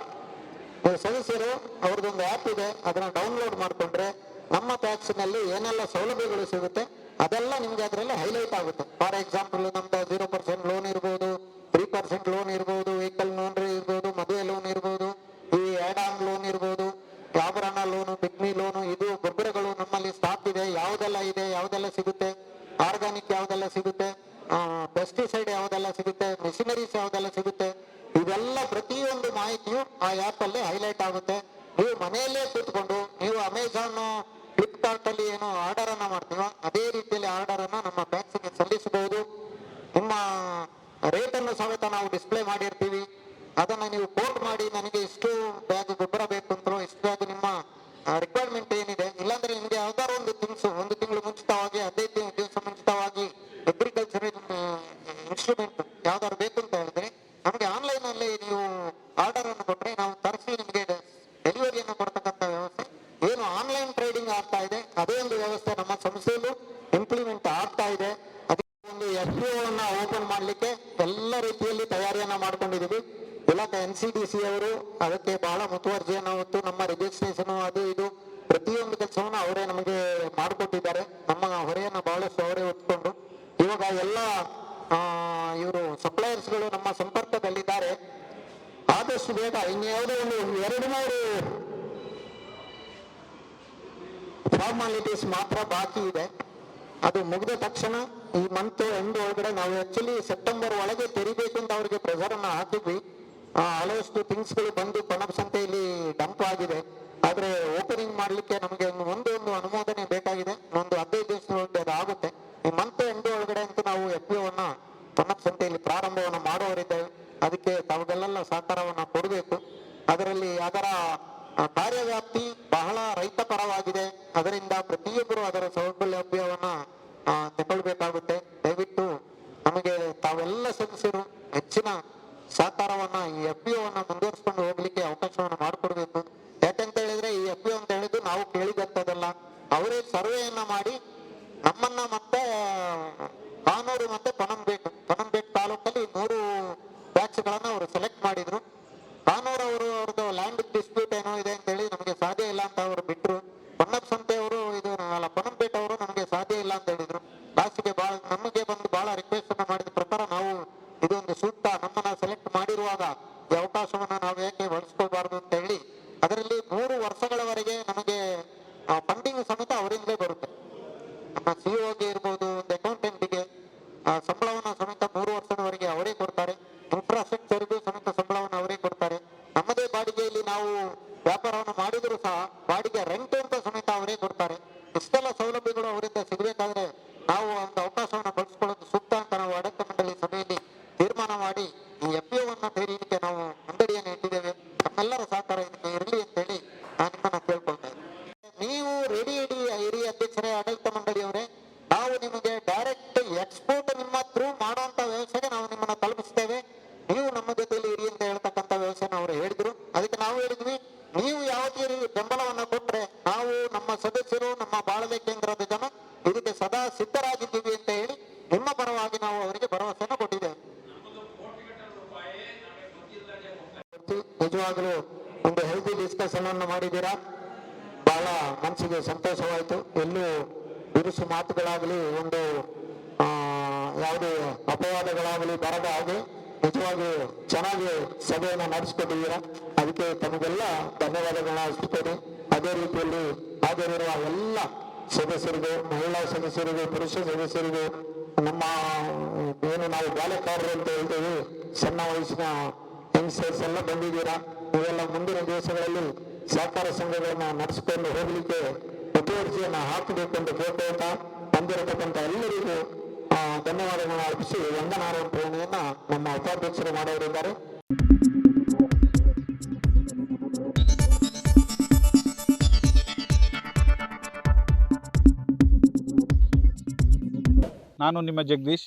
ಸದಸ್ಯರು ಅವ್ರದ್ದೊಂದು ಆ್ಯಪ್ ಇದೆ, ಅದನ್ನ ಡೌನ್ಲೋಡ್ ಮಾಡಿಕೊಂಡ್ರೆ ನಮ್ಮ ಟ್ಯಾಕ್ಸ್ನಲ್ಲಿ ಏನೆಲ್ಲ ಸೌಲಭ್ಯಗಳು ಸಿಗುತ್ತೆ ಅದೆಲ್ಲ ನಿಮ್ಗೆ ಅದರಲ್ಲಿ ಹೈಲೈಟ್ ಆಗುತ್ತೆ. ಫಾರ್ ಎಕ್ಸಾಂಪಲ್ ನಮ್ದು ಜೀರೋ ಪರ್ಸೆಂಟ್ ಲೋನ್ ಇರ್ಬೋದು ತ್ರೀ ಪರ್ಸೆಂಟ್ ಲೋನ್ ಇರ್ಬೋದು ವೆಹಿಕಲ್ ಲೋನ್ ಇರ್ಬೋದು ಮದುವೆ ಲೋನ್ ಇರ್ಬೋದು, ಈ ಆಡ್ ಆನ್ ಲೋನ್ ಇರ್ಬೋದು ಆಭರಣ ಲೋನು ಪಿಕ್ನಿ ಲೋನು ಇದು ಗೊಬ್ಬರಗಳು ನಮ್ಮಲ್ಲಿ ಸ್ಟಾಪ್ ಇದೆ, ಯಾವುದೆಲ್ಲ ಇದೆ, ಯಾವುದೆಲ್ಲ ಸಿಗುತ್ತೆ ಆರ್ಗಾನಿಕ್ ಯಾವುದೆಲ್ಲ ಸಿಗುತ್ತೆ ಪೆಸ್ಟಿಸೈಡ್ ಯಾವುದೆಲ್ಲ ಸಿಗುತ್ತೆ ಮೆಷಿನರೀಸ್ ಯಾವುದೆಲ್ಲ ಸಿಗುತ್ತೆ ಇದೆಲ್ಲ ಪ್ರತಿಯೊಂದು ಮಾಹಿತಿಯು ಆ ಆ್ಯಪ್ ಅಲ್ಲಿ ಹೈಲೈಟ್ ಆಗುತ್ತೆ. ನೀವು ಮನೆಯಲ್ಲೇ ಕೂತ್ಕೊಂಡು, ನೀವು ಅಮೆಝಾನ್ ಫ್ಲಿಪ್ಕಾರ್ಟ್ ಅಲ್ಲಿ ಏನು ಆರ್ಡರ್ ಅನ್ನ ಮಾಡ್ತೀವೋ ಅದೇ ರೀತಿಯಲ್ಲಿ ಆರ್ಡರ್ ಅನ್ನ ನಮ್ಮ ಬ್ಯಾಂಕ್ಸ್ಗೆ ಸಲ್ಲಿಸಬಹುದು. ನಿಮ್ಮ ರೇಟ್ ಅನ್ನು ಸಮೇತ ನಾವು ಡಿಸ್ಪ್ಲೇ ಮಾಡಿರ್ತೀವಿ. ಅದನ್ನ ನೀವು ಕೋಟ್ ಮಾಡಿ ನನಗೆ ಇಷ್ಟು ಬ್ಯಾಗ್ ಗೊಬ್ಬರ ಬೇಕು ಅಂತಲೋ, ಇಷ್ಟು ಬ್ಯಾಗ್ ನಿಮ್ಮ ರಿಕ್ವೈರ್ಮೆಂಟ್ ಏನಿದೆ? ಇಲ್ಲಾಂದ್ರೆ ನಿಮಗೆ ಯಾವ್ದಾರು ಒಂದು ತಿಂಗ್ಸು ಒಂದು ತಿಂಗಳು ಮುಂಚಿತವಾಗಿ, ಹದಿನೈದು ದಿನ- ದಿವಸ ಮುಂಚಿತವಾಗಿ ಅಗ್ರಿಕಲ್ಚರ್ ಇನ್ಸ್ಟ್ರೂಮೆಂಟ್ ಯಾವ್ದಾದ್ರು ಬೇಕು ಅಂತ ಹೇಳಿದ್ರೆ, ನಮಗೆ ಆನ್ಲೈನ್ ಅಲ್ಲಿ ನೀವು ಆರ್ಡರ್ ಅನ್ನು ಕೊಟ್ರೆ ನಾವು ತರಿಸಿ ನಿಮಗೆ ಡೆಲಿವರಿಯನ್ನು ಕೊಡ್ತಕ್ಕಂಥ ವ್ಯವಸ್ಥೆ. ಏನು ಆನ್ಲೈನ್ ಟ್ರೇಡಿಂಗ್ ಆಗ್ತಾ ಇದೆ, ಅದೇ ಒಂದು ವ್ಯವಸ್ಥೆ ನಮ್ಮ ಸಂಸ್ಥೆಯಲ್ಲೂ ಇಂಪ್ಲಿಮೆಂಟ್ ಆಗ್ತಾ ಇದೆ. ಒಂದು ಎಫ್ ಅನ್ನ ಓಪನ್ ಮಾಡಲಿಕ್ಕೆ ಎಲ್ಲ ರೀತಿಯಲ್ಲಿ ತಯಾರಿಯನ್ನ ಮಾಡ್ಕೊಂಡಿದೀವಿ. ಎಲ್ಲಕ ಎನ್ ಸಿ ಡಿ ಸಿ ಅವರು ಅದಕ್ಕೆ ಬಹಳ ಮುತುವರ್ಜಿಯನ್ನು ಹೊತ್ತು ನಮ್ಮ ರಿಜಿಸ್ಟ್ರೇಷನ್ ಅದು ಇದು ಪ್ರತಿಯೊಂದು ಕೆಲಸವನ್ನು ಅವರೇ ನಮಗೆ ಮಾಡಿಕೊಟ್ಟಿದ್ದಾರೆ. ನಮ್ಮ ಹೊರೆಯನ್ನು ಬಹಳಷ್ಟು ಅವರೇ ಹೊತ್ಕೊಂಡು. ಇವಾಗ ಎಲ್ಲ ಇವರು ಸಪ್ಲೈಯರ್ಸ್ಗಳು ನಮ್ಮ ಸಂಪರ್ಕದಲ್ಲಿದ್ದಾರೆ. ಆದಷ್ಟು ಬೇಗ ಇನ್ಯಾವುದೋ ಒಂದು ಎರಡು ಮೂರು ಫಾರ್ಮಾಲಿಟೀಸ್ ಮಾತ್ರ ಬಾಕಿ ಇದೆ. ಅದು ಮುಗಿದ ತಕ್ಷಣ ಈ ಮಂತ್ ಎಂಡ್ ಒಳಗಡೆ ನಾವು ಆಕ್ಚುಲಿ ಸೆಪ್ಟೆಂಬರ್ ಒಳಗೆ ತೆರಿಬೇಕು ಅಂತ ಅವರಿಗೆ ಪ್ರೆಸರ್ ಅನ್ನ ಹಾಕಿದ್ವಿ ಹಲವಷ್ಟು ಥಿಂಗ್ಸ್ಗಳು ಬಂದು ಪಣಬ್ ಸಂತೆಯಲ್ಲಿ ಡಂಪ್ ಆಗಿದೆ. ಆದ್ರೆ ಓಪನಿಂಗ್ ಮಾಡ್ಲಿಕ್ಕೆ ನಮಗೆ ಒಂದು ಒಂದು ಅನುಮೋದನೆ ಬೇಕಾಗಿದೆ. ಒಂದು ಹದಿನೈದು ದಿವಸದೊಳಗೆ ಅದು ಆಗುತ್ತೆ. ಈ ಮಂತ್ ಎಂಡ್ ಒಳಗಡೆ ಅಂತ ನಾವು ಎಫ್ ಒನ್ನ ಪಣಬ್ ಸಂತೆಯಲ್ಲಿ ಪ್ರಾರಂಭವನ್ನು ಮಾಡುವವರಿದ್ದೇವೆ. ಅದಕ್ಕೆ ತಾವುಗಳೆಲ್ಲ ಸಹಕಾರವನ್ನ ಕೊಡಬೇಕು. ಅದರಲ್ಲಿ ಅದರ ಕಾರ್ಯವ್ಯಾಪ್ತಿ ಬಹಳ ರೈತ ಪರವಾಗಿದೆ ಅದರಿಂದ ಪ್ರತಿಯೊಬ್ಬರು ಅದರ ಸೌಲಭ್ಯವನ್ನ ತಗೊಳ್ಬೇಕಾಗುತ್ತೆ ದಯವಿಟ್ಟು ನಮಗೆ ತಾವೆಲ್ಲ ಸದಸ್ಯರು ಹೆಚ್ಚಿನ ಸಹಕಾರವನ್ನ ಈ ಎಫ್ ಪಿ ಅನ್ನ ಮುಂದುವರಿಸಿಕೊಂಡು ಹೋಗ್ಲಿಕ್ಕೆ ಅವಕಾಶವನ್ನು ಮಾಡಿಕೊಡ್ಬೇಕು. ಯಾಕಂತ ಹೇಳಿದ್ರೆ ಈ ಎಫ್ ಪಿ ಅಂತ ಹೇಳಿದ್ದು ನಾವು ಕೇಳಿದಂತದಲ್ಲ ಅವರೇ ಸರ್ವೆಯನ್ನ ಮಾಡಿ ನಮ್ಮನ್ನ ಮತ್ತೆ, ಕಾನೂರು ಮತ್ತೆ ಪನಂಬೇಟ್ ಪನಂಬೇಟ್ ತಾಲೂಕಲ್ಲಿ ಮೂರು ಬ್ಯಾಚ್ ಗಳನ್ನ ಅವರು ಸೆಲೆಕ್ಟ್ ಮಾಡಿದ್ರು. ಕಾನೂರು ಅವರು ಅವ್ರದ್ದು ಲ್ಯಾಂಡ್ ಡಿಸ್ಪ್ಯೂಟ್ ಏನೋ ಇದೆ ಅಂತ ಹೇಳಿ ನಮಗೆ ಸಾಧ್ಯ ಇಲ್ಲ ಅಂತ ಅವರು ಬಿಟ್ರು. ಪನ್ನಪ್ಪ ಸಂತೆ ಅವರು ಇದು, ಅಲ್ಲ ಪನಂಪೇಟ್ ಅವರು ನಮಗೆ ಸಾಧ್ಯ ಇಲ್ಲ ಅಂತ ಹೇಳಿದ್ರು ಲಾಸ್ಟ್ಗೆ ಬಹಳ, ನಮಗೆ ಬಂದು ಬಹಳ ರಿಕ್ವೆಸ್ಟ್ ಅನ್ನು ಮಾಡಿದ ಪ್ರಕಾರ ನಾವು ಇದೊಂದು ಸೂಕ್ತ ನಮ್ಮನ್ನ ಸೆಲೆಕ್ಟ್ ಮಾಡಿರುವಾಗ ಈ ಅವಕಾಶವನ್ನ ನಾವು ಏಕೆ ಬಳಸ್ಕೊಳ್ಬಾರ್ದು ಅಂತ ಹೇಳಿ, ಅದರಲ್ಲಿ ಮೂರು ವರ್ಷಗಳವರೆಗೆ ನಮಗೆ ಫಂಡಿಂಗ್ ಸಮೇತ ಅವರಿಂದಲೇ ಬರುತ್ತೆ. ನಮ್ಮ ಸಿಇಒಗೆ ಇರ್ಬೋದು, ಒಂದು ಅಕೌಂಟೆಂಟ್ಗೆ ಸಂಬಳವನ್ನು ಸಮೇತ ಮೂರು ವರ್ಷದವರೆಗೆ ಅವರೇ ಕೊಡ್ತಾರೆ. ಇನ್ಫ್ರಾಸ್ಟ್ರಕ್ಚರ್ಗೂ ಸಮೇತ ಸಂಬಳವನ್ನು ಅವರೇ ಕೊಡ್ತಾರೆ. ಬಾಡಿಗೆಯಲ್ಲಿ ನಾವು ವ್ಯಾಪಾರವನ್ನು ಮಾಡಿದರೂ ಸಹ ಬಾಡಿಗೆ ರೆಂಟ್ ಅಂತ ಸಮೇತ ಅವರೇ ಕೊಡ್ತಾರೆ. ಇಷ್ಟೆಲ್ಲ ಸೌಲಭ್ಯಗಳು ಅವರಿಂದ ಸಿಗಬೇಕಾದ್ರೆ ನಾವು ಒಂದು ಅವಕಾಶವನ್ನು ಬಳಸ್ಕೊಳ್ಳೋದು ಸೂಕ್ತ ಅಂತ ನಾವು ಅಡಕ ಮಂಡಳಿ ಸಭೆಯಲ್ಲಿ ತೀರ್ಮಾನ ಮಾಡಿ ಈ ಎಫ್ ತೆರೀಲಿಕ್ಕೆ ನಾವು ಮುಂದಡಿಯನ್ನು ಇಟ್ಟಿದ್ದೇವೆ. ನಮ್ಮೆಲ್ಲರ ಸಹಕಾರ ಇದಕ್ಕೆ ಇರಲಿ ಅಂತ ಏನು ನಾವು ಬಾಲಕಾರರು ಅಂತ ಹೇಳ್ತೇವೆ, ಸಣ್ಣ ವಯಸ್ಸಿನ ಯಂಗ್ಸ್ಟರ್ಸ್ ಎಲ್ಲ ಬಂದಿದ್ದೀರಾ? ನೀವೆಲ್ಲ ಮುಂದಿನ ದಿವಸಗಳಲ್ಲಿ ಸಹಕಾರ ಸಂಘಗಳನ್ನ ನಡೆಸಿಕೊಂಡು ಹೋಗ್ಲಿಕ್ಕೆ ಮುತುವರ್ಜಿಯನ್ನ ಹಾಕಬೇಕು ಅಂತ ಕೇಳ್ಕೊಳ್ತಾ ಬಂದಿರತಕ್ಕಂಥ ಎಲ್ಲರಿಗೂ ಧನ್ಯವಾದಗಳನ್ನ ಅರ್ಪಿಸಿ ವಂದನಾರಾಯಣ ಪ್ರೇರಣೆಯನ್ನ ನಮ್ಮ ಉಪಾಧ್ಯಕ್ಷರು ಮಾಡೋರಿದ್ದಾರೆ. ನಾನು ನಿಮ್ಮ ಜಗದೀಶ್.